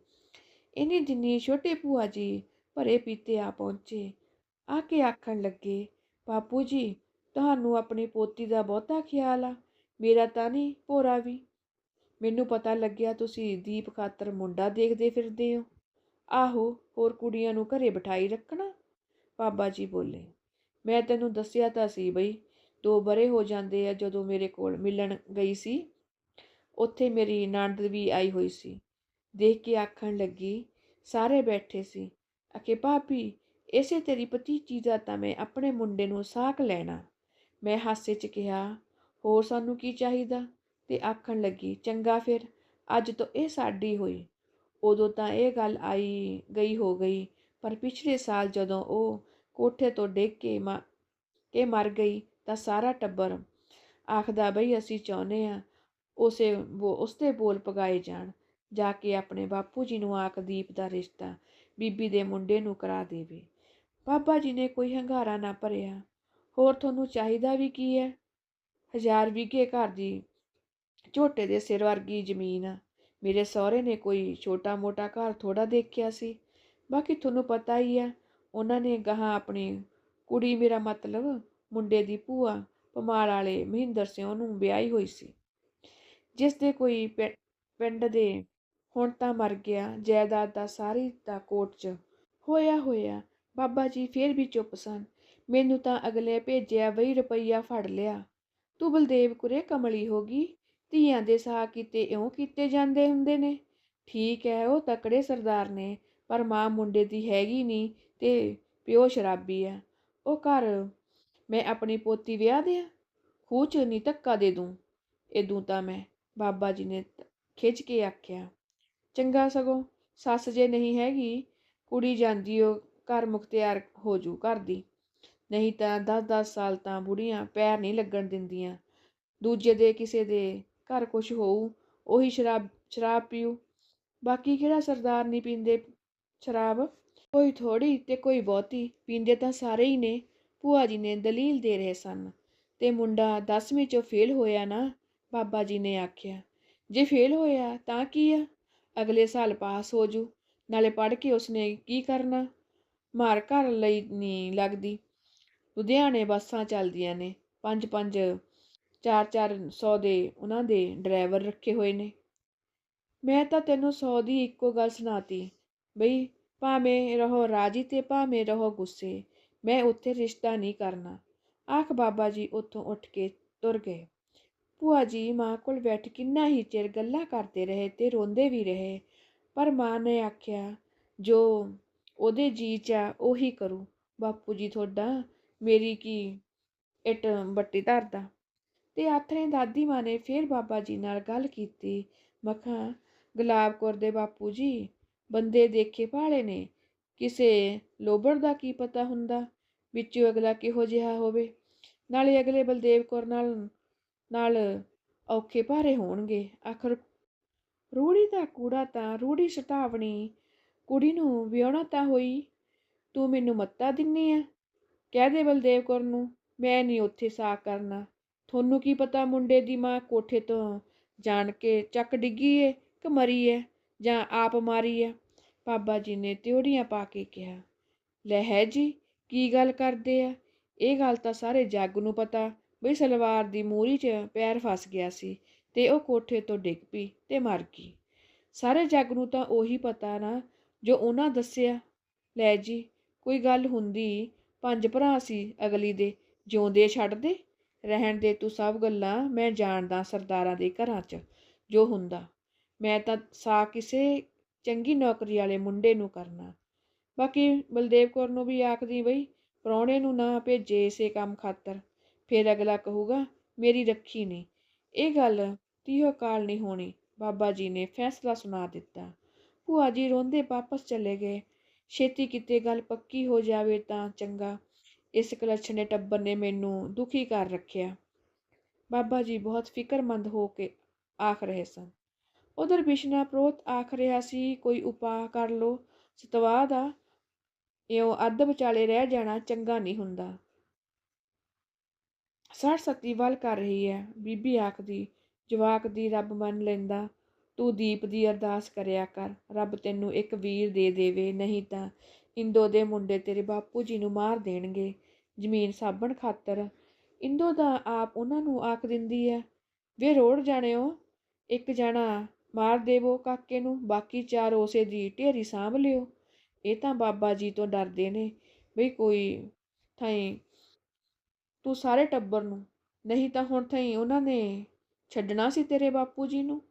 ਇਨੀ ਦਿਨੀ ਛੋਟੇ ਭੂਆ ਜੀ ਭਰੇ ਪੀਤੇ ਆ ਪਹੁੰਚੇ। ਆ ਕੇ ਆਖਣ ਲੱਗੇ, ਬਾਪੂ ਜੀ, ਤੁਹਾਨੂੰ ਆਪਣੀ ਪੋਤੀ ਦਾ ਬਹੁਤਾ ਖਿਆਲ ਆ। ਮੇਰਾ ਤਾਂ ਨਹੀਂ ਭੋਰਾ ਵੀ। ਮੈਨੂੰ ਪਤਾ ਲੱਗਿਆ ਤੁਸੀਂ ਦੀਪ ਖਾਤਰ ਮੁੰਡਾ ਦੇਖਦੇ ਫਿਰਦੇ ਹੋ। ਆਹੋ, ਹੋਰ ਕੁੜੀਆਂ ਨੂੰ ਘਰੇ ਬਿਠਾਈ ਰੱਖਣਾ? ਬਾਬਾ ਜੀ ਬੋਲੇ, ਮੈਂ ਤੈਨੂੰ ਦੱਸਿਆ ਤਾਂ ਸੀ ਬਈ, ਦੋ ਬਰੇ ਹੋ ਜਾਂਦੇ ਆ ਜਦੋਂ ਮੇਰੇ ਕੋਲ ਮਿਲਣ ਗਈ ਸੀ। ਉੱਥੇ ਮੇਰੀ ਨਣਦ ਵੀ ਆਈ ਹੋਈ ਸੀ। ਦੇਖ ਕੇ ਆਖਣ ਲੱਗੀ, ਸਾਰੇ ਬੈਠੇ ਸੀ। ਅਕੇ ਭਾਬੀ, ਇਸੇ ਤੇਰੀ ਭਤੀਜੀ ਦਾ ਤਾਂ ਮੈਂ ਆਪਣੇ ਮੁੰਡੇ ਨੂੰ ਸਾਕ ਲੈਣਾ। ਮੈਂ ਹਾਸੇ 'ਚ ਕਿਹਾ, ਹੋਰ ਸਾਨੂੰ ਕੀ ਚਾਹੀਦਾ? ਤੇ ਆਖਣ ਲੱਗੀ, ਚੰਗਾ ਫਿਰ, ਅੱਜ ਤੋਂ ਇਹ ਸਾਡੀ ਹੋਈ। ਉਦੋਂ ਤਾਂ ਇਹ ਗੱਲ ਆਈ ਗਈ ਹੋ ਗਈ, ਪਰ ਪਿਛਲੇ ਸਾਲ ਜਦੋਂ ਉਹ ਕੋਠੇ ਤੋਂ ਡਿੱਗ ਕੇ ਮਾ, ਕੇ ਮਰ ਗਈ ਤਾਂ ਸਾਰਾ ਟੱਬਰ ਆਖਦਾ, ਬਈ ਅਸੀਂ ਚਾਹੁੰਦੇ ਆ ਉਸੇ ਉਹ ਉਸਦੇ ਬੋਲ ਪਗਾਏ ਜਾਣ, ਜਾ ਕੇ ਆਪਣੇ ਬਾਪੂ ਜੀ ਨੂੰ ਆਕਦੀਪ ਦਾ ਰਿਸ਼ਤਾ, ਬੀਬੀ ਦੇ ਮੁੰਡੇ ਨੂੰ ਕਰਾ ਦੇਵੇ। ਬਾਬਾ ਜੀ ਨੇ ਕੋਈ ਹੰਗਾਰਾ ਨਾ ਭਰਿਆ। ਹੋਰ ਤੁਹਾਨੂੰ ਚਾਹੀਦਾ ਵੀ ਕੀ ਹੈ? ਹਜ਼ਾਰ ਵਿਗੇ ਘਰ ਦੀ ਝੋਟੇ ਦੇ ਸਿਰ ਵਰਗੀ ਜ਼ਮੀਨ ਆ। ਮੇਰੇ ਸਹੁਰੇ ਨੇ ਕੋਈ ਛੋਟਾ ਮੋਟਾ ਘਰ ਥੋੜਾ ਦੇਖਿਆ ਸੀ। ਬਾਕੀ ਤੁਹਾਨੂੰ ਪਤਾ ਹੀ ਆ, ਉਹਨਾਂ ਨੇ ਗਾਹਾਂ ਆਪਣੀ ਕੁੜੀ ਮੇਰਾ ਮਤਲਬ ਮੁੰਡੇ ਦੀ ਭੂਆ ਪਮਾਲ ਵਾਲੇ ਮਹਿੰਦਰ ਸਿੰਘ ਨੂੰ ਵਿਆਹੀ ਹੋਈ ਸੀ। ਜਿਸ ਦੇ ਕੋਈ ਪਿੰਡ ਦੇ ਹੁਣ ਤਾਂ ਮਰ ਗਿਆ, ਜਾਇਦਾਦ ਦਾ ਸਾਰੀ ਦਾ ਕੋਟ 'ਚ ਹੋਇਆ ਹੋਇਆ ਬਾਬਾ ਜੀ ਫੇਰ ਵੀ ਚੁੱਪ ਸਨ। ਮੈਨੂੰ ਤਾਂ ਅਗਲੇ ਭੇਜਿਆ 20 ਰੁਪਈਆ ਫੜ ਲਿਆ। ਤੂੰ ਬਲਦੇਵ ਕੁਰੇ ਕਮਲੀ ਹੋ ਗਈ? ਧੀਆਂ ਦੇ ਸਾਹ ਕਿਤੇ ਇਉਂ ਕੀਤੇ ਜਾਂਦੇ ਹੁੰਦੇ ਨੇ। ਠੀਕ ਹੈ, ਉਹ ਤਕੜੇ ਸਰਦਾਰ ਨੇ, ਪਰ ਮਾਂ ਮੁੰਡੇ ਦੀ ਹੈਗੀ ਨਹੀਂ ਤੇ ਪਿਓ ਸ਼ਰਾਬੀ ਆ। ਉਹ ਘਰ ਮੈਂ ਆਪਣੀ ਪੋਤੀ ਵਿਆਹ ਦਿਆਂ, ਖੂਹ 'ਚ ਨਹੀਂ ਧੱਕਾ ਦੇ ਦੂੰ। ਇਦੋਂ ਤਾਂ ਮੈਂ ਬਾਬਾ ਜੀ ਨੇ ਖਿੱਚ ਕੇ ਆਖਿਆ, ਚੰਗਾ ਸਗੋਂ, ਸੱਸ ਜੇ ਨਹੀਂ ਹੈਗੀ, ਕੁੜੀ ਜਾਂਦੀ ਉਹ ਘਰ ਮੁਖਤਿਆਰ ਹੋ ਜੂ ਘਰ ਦੀ ਨਹੀਂ ਤਾਂ 10-10 ਸਾਲ ਤਾਂ ਬੁੜੀਆਂ ਪੈਰ ਨਹੀਂ ਲੱਗਣ ਦਿੰਦੀਆਂ। ਦੂਜੇ ਦੇ ਕਿਸੇ ਦੇ ਘਰ ਕੁਛ ਹੋਊ, ਉਹੀ ਸ਼ਰਾਬ ਸ਼ਰਾਬ ਪੀਊ। ਬਾਕੀ ਕਿਹੜਾ ਸਰਦਾਰ ਨਹੀਂ ਪੀਂਦੇ ਸ਼ਰਾਬ? ਕੋਈ ਥੋੜੀ ਤੇ ਕੋਈ ਬਹੁਤੀ, ਪੀਂਦੇ ਤਾਂ ਸਾਰੇ ਹੀ ਨੇ। ਭੂਆ ਜੀ ਨੇ ਦਲੀਲ ਦੇ ਰਹੇ ਸਨ। ਤੇ ਮੁੰਡਾ 10ਵੀਂ ਚੋਂ ਫੇਲ ਹੋਇਆ ਨਾ, ਬਾਬਾ ਜੀ ਨੇ ਆਖਿਆ। ਜੇ ਫੇਲ ਹੋਇਆ ਤਾਂ ਕੀ ਆ? ਅਗਲੇ ਸਾਲ ਪਾਸ ਹੋ ਜੂ, ਨਾਲੇ ਪੜ੍ਹ ਕੇ ਉਸਨੇ ਕੀ ਕਰਨਾ? ਮਾਰ ਘਰ ਲਈ ਨਹੀਂ ਲੱਗਦੀ। ਲੁਧਿਆਣੇ ਬੱਸਾਂ ਚੱਲਦੀਆਂ ਨੇ ਪੰਜ ਪੰਜ ਚਾਰ ਚਾਰ ਸੌ ਦੇ ਉਹਨਾਂ ਦੇ ਡਰਾਈਵਰ ਰੱਖੇ ਹੋਏ ਨੇ। ਮੈਂ ਤਾਂ ਤੈਨੂੰ ਸੌ ਦੀ ਇੱਕੋ ਗੱਲ ਸੁਣਾਤੀ, ਬਈ ਭਾਵੇਂ ਰਹੋ ਰਾਜੀ ਤੇ ਭਾਵੇਂ ਰਹੋ ਗੁੱਸੇ, ਮੈਂ ਉੱਥੇ ਰਿਸ਼ਤਾ ਨਹੀਂ ਕਰਨਾ। ਆਖ ਬਾਬਾ ਜੀ ਉੱਥੋਂ ਉੱਠ ਕੇ ਤੁਰ ਗਏ। ਭੂਆ ਜੀ ਮਾਂ ਕੋਲ ਬੈਠ ਕਿੰਨਾ ਹੀ ਚਿਰ ਗੱਲਾਂ ਕਰਦੇ ਰਹੇ ਤੇ ਰੋਂਦੇ ਵੀ ਰਹੇ, ਪਰ ਮਾਂ ਨੇ ਆਖਿਆ, ਜੋ ਉਹਦੇ ਜੀ 'ਚ ਆ, ਉਹੀ ਕਰੂ। ਬਾਪੂ ਜੀ ਤੁਹਾਡਾ ਮੇਰੀ ਕੀ ਇੱਟ ਬੱਟੀ ਧਰਦਾ? ਤੇ ਆਥਰੇ ਦਾਦੀ ਮਾਂ ਨੇ ਫੇਰ ਬਾਬਾ ਜੀ ਨਾਲ ਗੱਲ ਕੀਤੀ। ਮਖਾਂ, ਗੁਲਾਬ ਕੌਰ ਦੇ ਬਾਪੂ ਜੀ, ਬੰਦੇ ਦੇਖੇ ਭਾਲੇ ਨੇ। ਕਿਸੇ ਲੋਬੜ ਦਾ ਕੀ ਪਤਾ ਹੁੰਦਾ? ਵਿੱਚੋਂ ਅਗਲਾ ਕਿਹੋ ਜਿਹਾ ਹੋਵੇ? ਨਾਲੇ ਅਗਲੇ ਬਲਦੇਵ ਕੌਰ ਨਾਲ ਨਾਲ ਔਖੇ ਭਾਰੇ ਹੋਣਗੇ। ਆਖਰ ਰੂੜੀ ਦਾ ਕੂੜਾ ਤਾਂ, ਰੂੜੀ ਸਟਾਵਣੀ ਕੁੜੀ ਨੂੰ ਵਿਆਹਣਾ ਤਾਂ ਹੋਈ। ਤੂੰ ਮੈਨੂੰ ਮੱਤਾ ਦਿੰਨੀ ਆ। ਕਹਿ ਦੇ ਬਲਦੇਵ ਕੌਰ ਨੂੰ, ਮੈਂ ਨਹੀਂ ਉੱਥੇ ਸਾਕ ਕਰਨਾ। ਤੁਹਾਨੂੰ ਕੀ ਪਤਾ ਮੁੰਡੇ ਦੀ ਮਾਂ ਕੋਠੇ ਤੋਂ ਜਾਣ ਕੇ ਚੱਕ ਡਿੱਗੀ ਏ ਕਿ ਮਰੀ ਏ ਜਾਂ ਆਪ ਮਾਰੀ ਏ? ਬਾਬਾ ਜੀ ਨੇ ਤਿਉੜੀਆਂ ਪਾ ਕੇ ਕਿਹਾ, ਲੈ ਹੈ ਜੀ, ਕੀ ਗੱਲ ਕਰਦੇ ਆ? ਇਹ ਗੱਲ ਤਾਂ ਸਾਰੇ ਜੱਗ ਨੂੰ ਪਤਾ ਬਈ ਸਲਵਾਰ ਦੀ ਮੂਰੀ 'ਚ ਪੈਰ ਫਸ ਗਿਆ ਸੀ ਤੇ ਉਹ ਕੋਠੇ ਤੋਂ ਡਿੱਗ ਪਈ ਤੇ ਮਰ ਗਈ। ਸਾਰੇ ਜੱਗ ਨੂੰ ਤਾਂ ਉਹੀ ਪਤਾ ਨਾ ਜੋ ਉਹਨਾਂ ਦੱਸਿਆ। ਲੈ ਜੀ, ਕੋਈ ਗੱਲ ਹੁੰਦੀ, ਪੰਜ ਭਰਾ ਸੀ ਅਗਲੀ ਦੇ, ਜਿਉਂਦੇ ਛੱਡਦੇ? ਰਹਿਣ ਦੇ ਤੂੰ ਸਭ ਗੱਲਾਂ ਮੈਂ ਜਾਣਦਾ ਸਰਦਾਰਾਂ ਦੇ ਘਰਾਂ 'ਚ, ਜੋ ਹੁੰਦਾ। ਮੈਂ ਤਾਂ ਸਾ ਕਿਸੇ ਚੰਗੀ ਨੌਕਰੀ ਵਾਲੇ ਮੁੰਡੇ ਨੂੰ ਕਰਨਾ। ਬਾਕੀ ਬਲਦੇਵ ਕੌਰ ਨੂੰ ਵੀ ਆਖਦੀ ਬਈ, ਪ੍ਰਾਹੁਣੇ ਨੂੰ ਨਾ ਭੇਜੇ ਇਸੇ ਕੰਮ ਖਾਤਰ। ਫਿਰ ਅਗਲਾ ਕਹੂਗਾ, ਮੇਰੀ ਰੱਖੀ ਨਹੀਂ ਇਹ ਗੱਲ ਤੀਹੋ ਕਾਲ ਨਹੀਂ ਹੋਣੀ। ਬਾਬਾ ਜੀ ਨੇ ਫੈਸਲਾ ਸੁਣਾ ਦਿੱਤਾ। ਭੂਆ ਜੀ ਰੋਂਦੇ ਵਾਪਸ ਚਲੇ ਗਏ। ਛੇਤੀ ਕਿਤੇ ਗੱਲ ਪੱਕੀ ਹੋ ਜਾਵੇ ਤਾਂ ਚੰਗਾ। ਇਸ ਕਲੱਛ ਨੇ ਟੱਬਰ ਨੇ ਮੈਨੂੰ ਦੁਖੀ ਕਰ ਰੱਖਿਆ। ਬਾਬਾ ਜੀ ਬਹੁਤ ਫਿਕਰਮੰਦ ਹੋ ਕੇ ਆਖ ਰਹੇ ਸਨ। ਉਧਰ ਬਿਸ਼ਨਾ ਪ੍ਰੋਤ ਆਖ ਰਿਹਾ ਸੀ, ਕੋਈ ਉਪਾਅ ਕਰ ਲੋ ਸਤਵਾ ਦਾ। ਇਉਂ ਅੱਧ ਵਿਚਾਲੇ ਰਹਿ ਜਾਣਾ ਚੰਗਾ ਨਹੀਂ ਹੁੰਦਾ। ਸੜ ਸਤੀ ਵੱਲ ਕਰ ਰਹੀ ਹੈ ਬੀਬੀ ਆਖਦੀ, ਜਵਾਕ ਦੀ ਰੱਬ ਮੰਨ ਲੈਂਦਾ। ਤੂੰ ਦੀਪ ਦੀ ਅਰਦਾਸ ਕਰਿਆ ਕਰ। ਰੱਬ ਤੈਨੂੰ ਇੱਕ ਵੀਰ ਦੇ ਦੇਵੇ, ਨਹੀਂ ਤਾਂ ਇੰਦੋ ਦੇ ਮੁੰਡੇ ਤੇਰੇ ਬਾਪੂ ਜੀ ਨੂੰ ਮਾਰ ਦੇਣਗੇ। ਜ਼ਮੀਨ ਸਾਬਣ ਖਾਤਰ। ਇੰਦੋ ਦਾ ਆਪ ਉਹਨਾਂ ਨੂੰ ਆਖ ਦਿੰਦੀ ਹੈ, ਵੇ ਰੋੜ ਜਾਣਿਓ, ਇੱਕ ਜਾਣਾ ਮਾਰ ਦੇਵੋ ਕਾਕੇ ਨੂੰ, ਬਾਕੀ ਚਾਰ ਉਸੇ ਦੀ ਢੇਰੀ ਸਾਂਭ ਲਿਓ। ਇਹ ਤਾਂ ਬਾਬਾ ਜੀ ਤੋਂ ਡਰਦੇ ਨੇ ਬਈ ਕੋਈ ਥਾਈ ਤੂੰ ਸਾਰੇ ਟੱਬਰ ਨੂੰ, ਨਹੀਂ ਤਾਂ ਹੁਣ ਥਾਈ ਉਹਨਾਂ ਨੇ ਛੱਡਣਾ ਸੀ ਤੇਰੇ ਬਾਪੂ ਜੀ ਨੂੰ।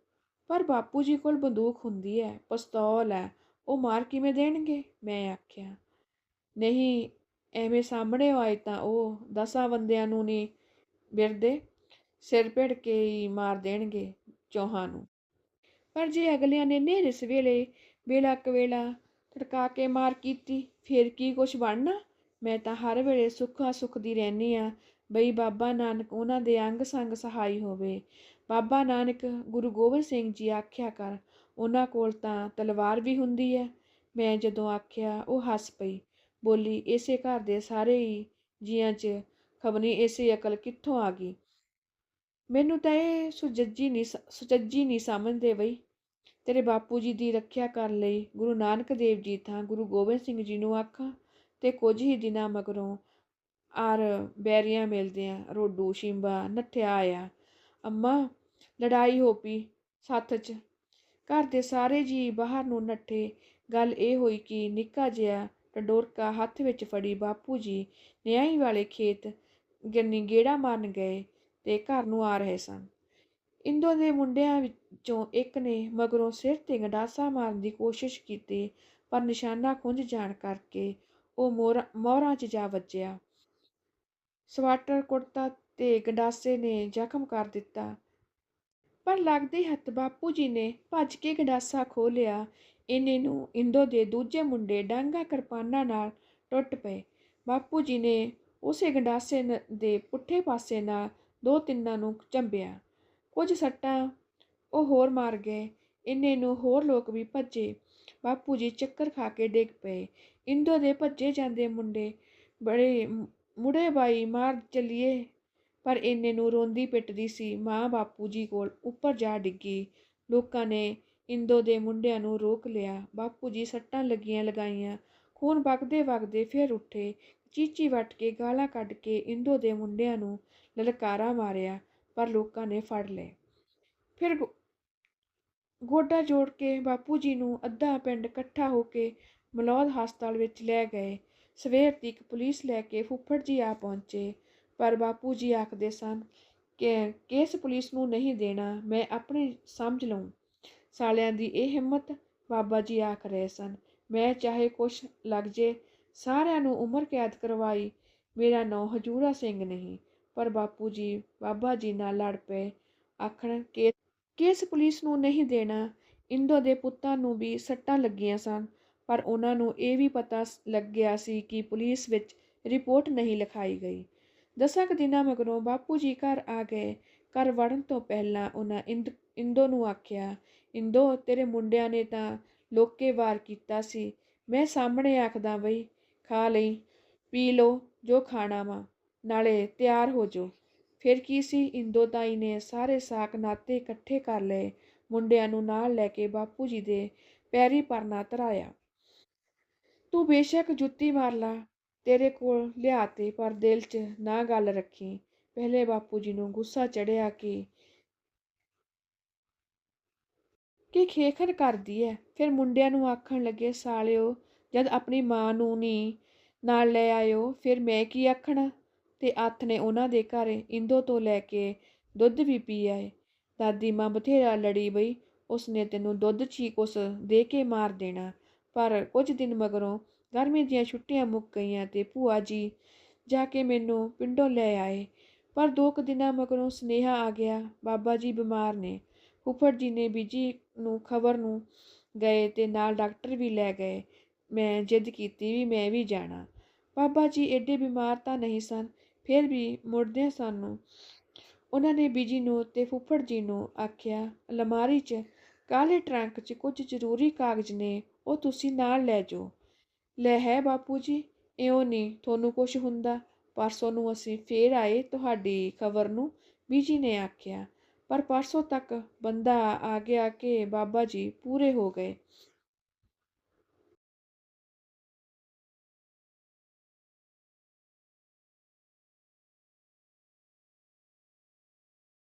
ਪਰ ਬਾਪੂ ਜੀ ਕੋਲ ਬੰਦੂਕ ਹੁੰਦੀ ਹੈ, ਪਿਸਤੌਲ ਹੈ, ਉਹ ਮਾਰ ਕਿਵੇਂ ਦੇਣਗੇ? ਮੈਂ ਆਖਿਆ। ਨਹੀਂ ਐਵੇਂ ਸਾਹਮਣੇ ਆਏ ਤਾਂ ਉਹ ਦਸਾਂ ਬੰਦਿਆਂ ਨੂੰ ਨਹੀਂ ਬਿਰਦੇ ਸਿਰ ਭਿੜ ਕੇ ਹੀ ਮਾਰ ਦੇਣਗੇ ਚੌਹਾਂ ਨੂੰ। ਪਰ ਜੇ ਅਗਲਿਆਂ ਨੇ ਨੇਰੇ ਸਵੇਲੇ ਵੇਲਾ ਕਵੇਲਾ ਤੜਕਾ ਕੇ ਮਾਰ ਕੀਤੀ, ਫਿਰ ਕੀ ਕੁਛ ਬਣਨਾ? ਮੈਂ ਤਾਂ ਹਰ ਵੇਲੇ ਸੁੱਖਾ ਸੁਖਦੀ ਰਹਿਨੀ ਆ ਬਈ ਬਾਬਾ ਨਾਨਕ ਉਹਨਾਂ ਦੇ ਅੰਗ ਸੰਗ ਸਹਾਈ ਹੋਵੇ। ਬਾਬਾ ਨਾਨਕ ਗੁਰੂ ਗੋਬਿੰਦ ਸਿੰਘ ਜੀ ਆਖਿਆ ਕਰ, ਉਹਨਾਂ ਕੋਲ ਤਾਂ ਤਲਵਾਰ ਵੀ ਹੁੰਦੀ ਹੈ। ਮੈਂ ਜਦੋਂ ਆਖਿਆ, ਉਹ ਹੱਸ ਪਈ। ਬੋਲੀ, ਇਸੇ ਘਰ ਦੇ ਸਾਰੇ ਹੀ ਜੀਆਂ 'ਚ ਖਬਨੀ ਇਸੇ ਅਕਲ ਕਿੱਥੋਂ ਆ ਗਈ? ਮੈਨੂੰ ਤਾਂ ਇਹ ਸੁਜੱਜੀ ਨਹੀਂ ਸ- ਸੁਚੱਜੀ ਨਹੀਂ ਸਮਝਦੇ ਬਈ। ਤੇਰੇ ਬਾਪੂ ਜੀ ਦੀ ਰੱਖਿਆ ਕਰਨ ਲਈ, ਗੁਰੂ ਨਾਨਕ ਦੇਵ ਜੀ ਥਾਂ, ਗੁਰੂ ਗੋਬਿੰਦ ਸਿੰਘ ਜੀ ਨੂੰ ਆਖਾਂ, ਤੇ ਕੁਝ ਹੀ ਦਿਨਾਂ ਮਗਰੋਂ ਆਰ ਬੈਰੀਆਂ ਮਿਲਦਿਆਂ, ਰੋਡੂ, ਸ਼ਿੰਬਾ, ਨੱਠਿਆ ਆਇਆ। ਅੰਮਾ, ਲੜਾਈ ਹੋ ਪਈ ਸੱਥ 'ਚ। ਘਰ ਦੇ ਸਾਰੇ ਜੀ ਬਾਹਰ ਨੂੰ ਨੱਠੇ, ਗੱਲ ਇਹ ਹੋਈ ਕਿ ਨਿੱਕਾ ਜਿਹਾ ਟੰਡੋਰਕਾ ਹੱਥ ਵਿੱਚ ਫੜੀ ਬਾਪੂ ਜੀ ਨਿਆਈ ਵਾਲੇ ਖੇਤ ਗੰਨੀ ਗੇੜਾ ਮਾਰਨ ਗਏ ਤੇ ਘਰ ਨੂੰ ਆ ਰਹੇ ਸਨ। ਇੰਦੋ ਦੇ ਮੁੰਡਿਆਂ ਵਿੱਚੋਂ ਇੱਕ ਨੇ ਮਗਰੋਂ ਸਿਰ ਤੇ ਗੰਡਾਸਾ ਮਾਰਨ ਦੀ ਕੋਸ਼ਿਸ਼ ਕੀਤੀ, ਪਰ ਨਿਸ਼ਾਨਾ ਖੁੰਝ ਜਾਣ ਕਰਕੇ ਉਹ ਮੋਹਰਾਂ ਮੋਹਰਾਂ 'ਚ ਜਾ ਵੱਜਿਆ। ਸਵਾਟਰ ਕੁੜਤਾ ਤੇ ਗੰਡਾਸੇ ਨੇ ਜ਼ਖਮ ਕਰ ਦਿੱਤਾ। ਪਰ ਲੱਗਦੇ ਹੱਥ ਬਾਪੂ ਜੀ ਨੇ ਭੱਜ ਕੇ ਗੰਡਾਸਾ ਖੋਹ ਲਿਆ। ਇੰਨੇ ਨੂੰ ਇੰਦੋ ਦੇ ਦੂਜੇ ਮੁੰਡੇ ਡਾਂਗਾ ਕਿਰਪਾਨਾਂ ਨਾਲ ਟੁੱਟ ਪਏ। ਬਾਪੂ ਜੀ ਨੇ ਉਸੇ ਗੰਡਾਸੇ ਦੇ ਪੁੱਠੇ ਪਾਸੇ ਨਾਲ ਦੋ ਤਿੰਨਾਂ ਨੂੰ ਚੰਬਿਆ। ਕੁਝ ਸੱਟਾਂ ਉਹ ਹੋਰ ਮਾਰ ਗਏ। ਇੰਨੇ ਨੂੰ ਹੋਰ ਲੋਕ ਵੀ ਭੱਜੇ। ਬਾਪੂ ਜੀ ਚੱਕਰ ਖਾ ਕੇ ਡਿੱਗ ਪਏ। ਇੰਦੋ ਦੇ ਭੱਜੇ ਜਾਂਦੇ ਮੁੰਡੇ ਬੜੇ ਮੁੜੇ ਬਾਈ ਮਾਰ ਚੱਲੀਏ। ਪਰ ਇੰਨੇ ਨੂੰ ਰੋਂਦੀ ਪਿੱਟਦੀ ਸੀ। ਮਾਂ ਬਾਪੂ ਜੀ ਕੋਲ ਉੱਪਰ ਜਾ ਡਿੱਗੀ। ਲੋਕਾਂ ਨੇ ਇੰਦੋ ਦੇ ਮੁੰਡਿਆਂ ਨੂੰ ਰੋਕ ਲਿਆ। ਬਾਪੂ ਜੀ ਸੱਟਾਂ ਲੱਗੀਆਂ ਲਗਾਈਆਂ। ਖੂਨ ਵਗਦੇ ਵਗਦੇ ਫਿਰ ਉੱਠੇ। ਚੀਚੀ ਵੱਟ ਕੇ ਗਾਲਾਂ ਕੱਢ ਕੇ ਇੰਦੋ ਦੇ ਮੁੰਡਿਆਂ ਨੂੰ ਲਲਕਾਰਾ ਮਾਰਿਆ, ਪਰ ਲੋਕਾਂ ਨੇ ਫੜ ਲਏ। ਫਿਰ ਗੋ- ਗੋਡਾ ਜੋੜ ਕੇ ਬਾਪੂ ਜੀ ਨੂੰ ਅੱਧਾ ਪਿੰਡ ਇਕੱਠਾ ਹੋ ਕੇ ਮਲੌਦ ਹਸਪਤਾਲ ਵਿੱਚ ਲੈ ਗਏ। ਸਵੇਰ ਤੱਕ ਪੁਲਿਸ ਲੈ ਕੇ ਫੁੱਫੜ ਜੀ ਆ ਪਹੁੰਚੇ, ਪਰ ਬਾਪੂ ਜੀ ਆਖਦੇ ਸਨ ਕਿ ਕੇਸ ਪੁਲਿਸ ਨੂੰ ਨਹੀਂ ਦੇਣਾ, ਮੈਂ ਆਪਣੀ ਸਮਝ ਲਵਾਂ ਸਾਲਿਆਂ ਦੀ ਇਹ ਹਿੰਮਤ ਬਾਬਾ ਜੀ ਆਖ ਰਹੇ ਸਨ। ਮੈਂ ਚਾਹੇ ਕੁਛ ਲੱਗ ਜੇ, ਸਾਰਿਆਂ ਨੂੰ ਉਮਰ ਕੈਦ ਕਰਵਾਈ। ਮੇਰਾ ਨਾਂ ਹਜੂਰਾ ਸਿੰਘ ਨਹੀਂ, ਪਰ ਬਾਪੂ ਜੀ, ਬਾਬਾ ਜੀ ਨਾਲ ਲੜ ਪਏ। ਆਖਣ, ਕਿ ਕੇਸ ਪੁਲਿਸ ਨੂੰ ਨਹੀਂ ਦੇਣਾ? ਇੰਦੋ ਦੇ ਪੁੱਤਾਂ ਨੂੰ ਵੀ ਸੱਟਾਂ ਲੱਗੀਆਂ ਸਨ, ਪਰ ਉਹਨਾਂ ਨੂੰ ਇਹ ਵੀ ਪਤਾ ਲੱਗ ਗਿਆ ਸੀ ਕਿ ਪੁਲਿਸ ਵਿੱਚ ਰਿਪੋਰਟ ਨਹੀਂ ਲਿਖਾਈ ਗਈ। ਦਸਾਂ ਕੁ ਦਿਨਾਂ ਮਗਰੋਂ ਬਾਪੂ ਜੀ ਘਰ ਆ ਗਏ। ਘਰ ਵੜਨ ਤੋਂ ਪਹਿਲਾਂ ਉਹਨਾਂ ਇੰਦ, ਇੰਦੋ ਨੂੰ ਆਖਿਆ ਇੰਦੋ, ਤੇਰੇ ਮੁੰਡਿਆਂ ਨੇ ਤਾਂ ਲੋਕੇ ਵਾਰ ਕੀਤਾ ਸੀ। ਮੈਂ ਸਾਹਮਣੇ ਆਖਦਾ ਬਈ, ਖਾ ਲਈ, ਪੀ ਲੋ ਜੋ ਖਾਣਾ ਵਾ, ਨਾਲੇ ਤਿਆਰ ਹੋ ਜੋ ਫਿਰ ਕੀ ਸੀ, ਇੰਦੋ ਤਾਈ ਨੇ ਸਾਰੇ ਸਾਕ ਨਾਤੇ ਇਕੱਠੇ ਕਰ ਲਏ। ਮੁੰਡਿਆਂ ਨੂੰ ਨਾਲ ਲੈ ਕੇ ਬਾਪੂ ਜੀ ਦੇ ਪੈਰੀ ਪਰਨਾ ਧਰਾਇਆ। ਤੂੰ ਬੇਸ਼ੱਕ ਜੁੱਤੀ ਮਾਰ ਲਾ, ਤੇਰੇ ਕੋਲ ਲਿਆ ਤੇ ਪਰ ਦਿਲ 'ਚ ਨਾ ਗੱਲ ਰੱਖੀ। ਪਹਿਲੇ ਬਾਪੂ ਜੀ ਨੂੰ ਗੁੱਸਾ ਚੜਿਆ ਕਿ ਕਿ ਖੇਖਰ ਕਰਦੀ ਐ। ਫਿਰ ਮੁੰਡਿਆਂ ਨੂੰ ਆਖਣ ਲੱਗੇ, ਸਾਲਿਓ, ਜਦ ਆਪਣੀ ਮਾਂ ਨੂੰ ਨਹੀਂ ਨਾਲ ਲੈ ਆਇਓ, ਫਿਰ ਮੈਂ ਕੀ ਆਖਣਾ? ਤੇ ਅੱਥ ਨੇ ਉਹਨਾਂ ਦੇ ਘਰ ਇੰਦੋ ਤੋਂ ਲੈ ਕੇ ਦੁੱਧ ਵੀ ਪੀ ਆਏ। ਦਾਦੀ ਮਾਂ ਬਥੇਰਾ ਲੜੀ ਬਈ, ਉਸਨੇ ਤੈਨੂੰ ਦੁੱਧ ਚੀਕ ਉਸ ਦੇ ਕੇ ਮਾਰ ਦੇਣਾ। ਪਰ ਕੁਝ ਦਿਨ ਮਗਰੋਂ ਗਰਮੀ ਦੀਆਂ ਛੁੱਟੀਆਂ ਮੁੱਕ ਗਈਆਂ ਤੇ ਭੂਆ ਜੀ ਜਾ ਕੇ ਮੈਨੂੰ ਪਿੰਡੋਂ ਲੈ ਆਏ। ਪਰ ਦੋ ਕੁ ਦਿਨਾਂ ਮਗਰੋਂ ਸੁਨੇਹਾ ਆ ਗਿਆ, ਬਾਬਾ ਜੀ ਬਿਮਾਰ ਨੇ। ਫੁੱਫੜ ਜੀ ਨੇ ਬੀਜੀ ਨੂੰ ਖਬਰ ਨੂੰ ਗਏ ਤੇ ਨਾਲ ਡਾਕਟਰ ਵੀ ਲੈ ਗਏ। ਮੈਂ ਜਿੱਦ ਕੀਤੀ ਵੀ ਮੈਂ ਵੀ ਜਾਣਾ। ਬਾਬਾ ਜੀ ਐਡੇ ਬਿਮਾਰ ਤਾਂ ਨਹੀਂ ਸਨ, ਫਿਰ ਵੀ ਮੁੜਦਿਆਂ ਸਾਨੂੰ ਉਹਨਾਂ ਨੇ ਬੀਜੀ ਨੂੰ ਤੇ ਫੁੱਫੜ ਜੀ ਨੂੰ ਆਖਿਆ, ਅਲਮਾਰੀ 'ਚ ਕਾਲੇ ਟਰੰਕ 'ਚ ਕੁਝ ਜ਼ਰੂਰੀ ਕਾਗਜ਼ ਨੇ, ਉਹ ਤੁਸੀਂ ਨਾਲ ਲੈ ਜਾਓ। ਲੈ ਹੈ ਬਾਪੂ ਜੀ, ਇਉਂ ਨਹੀਂ ਤੁਹਾਨੂੰ ਕੁਝ ਹੁੰਦਾ। ਪਰਸੋਂ ਨੂੰ ਅਸੀਂ ਫੇਰ ਆਏ ਤੁਹਾਡੀ ਖਬਰ ਨੂੰ, ਬੀਜੀ ਨੇ ਆਖਿਆ। ਪਰ ਪਰਸੋਂ ਤੱਕ ਬੰਦਾ ਆ ਗਿਆ ਕਿ ਬਾਬਾ ਜੀ ਪੂਰੇ ਹੋ ਗਏ।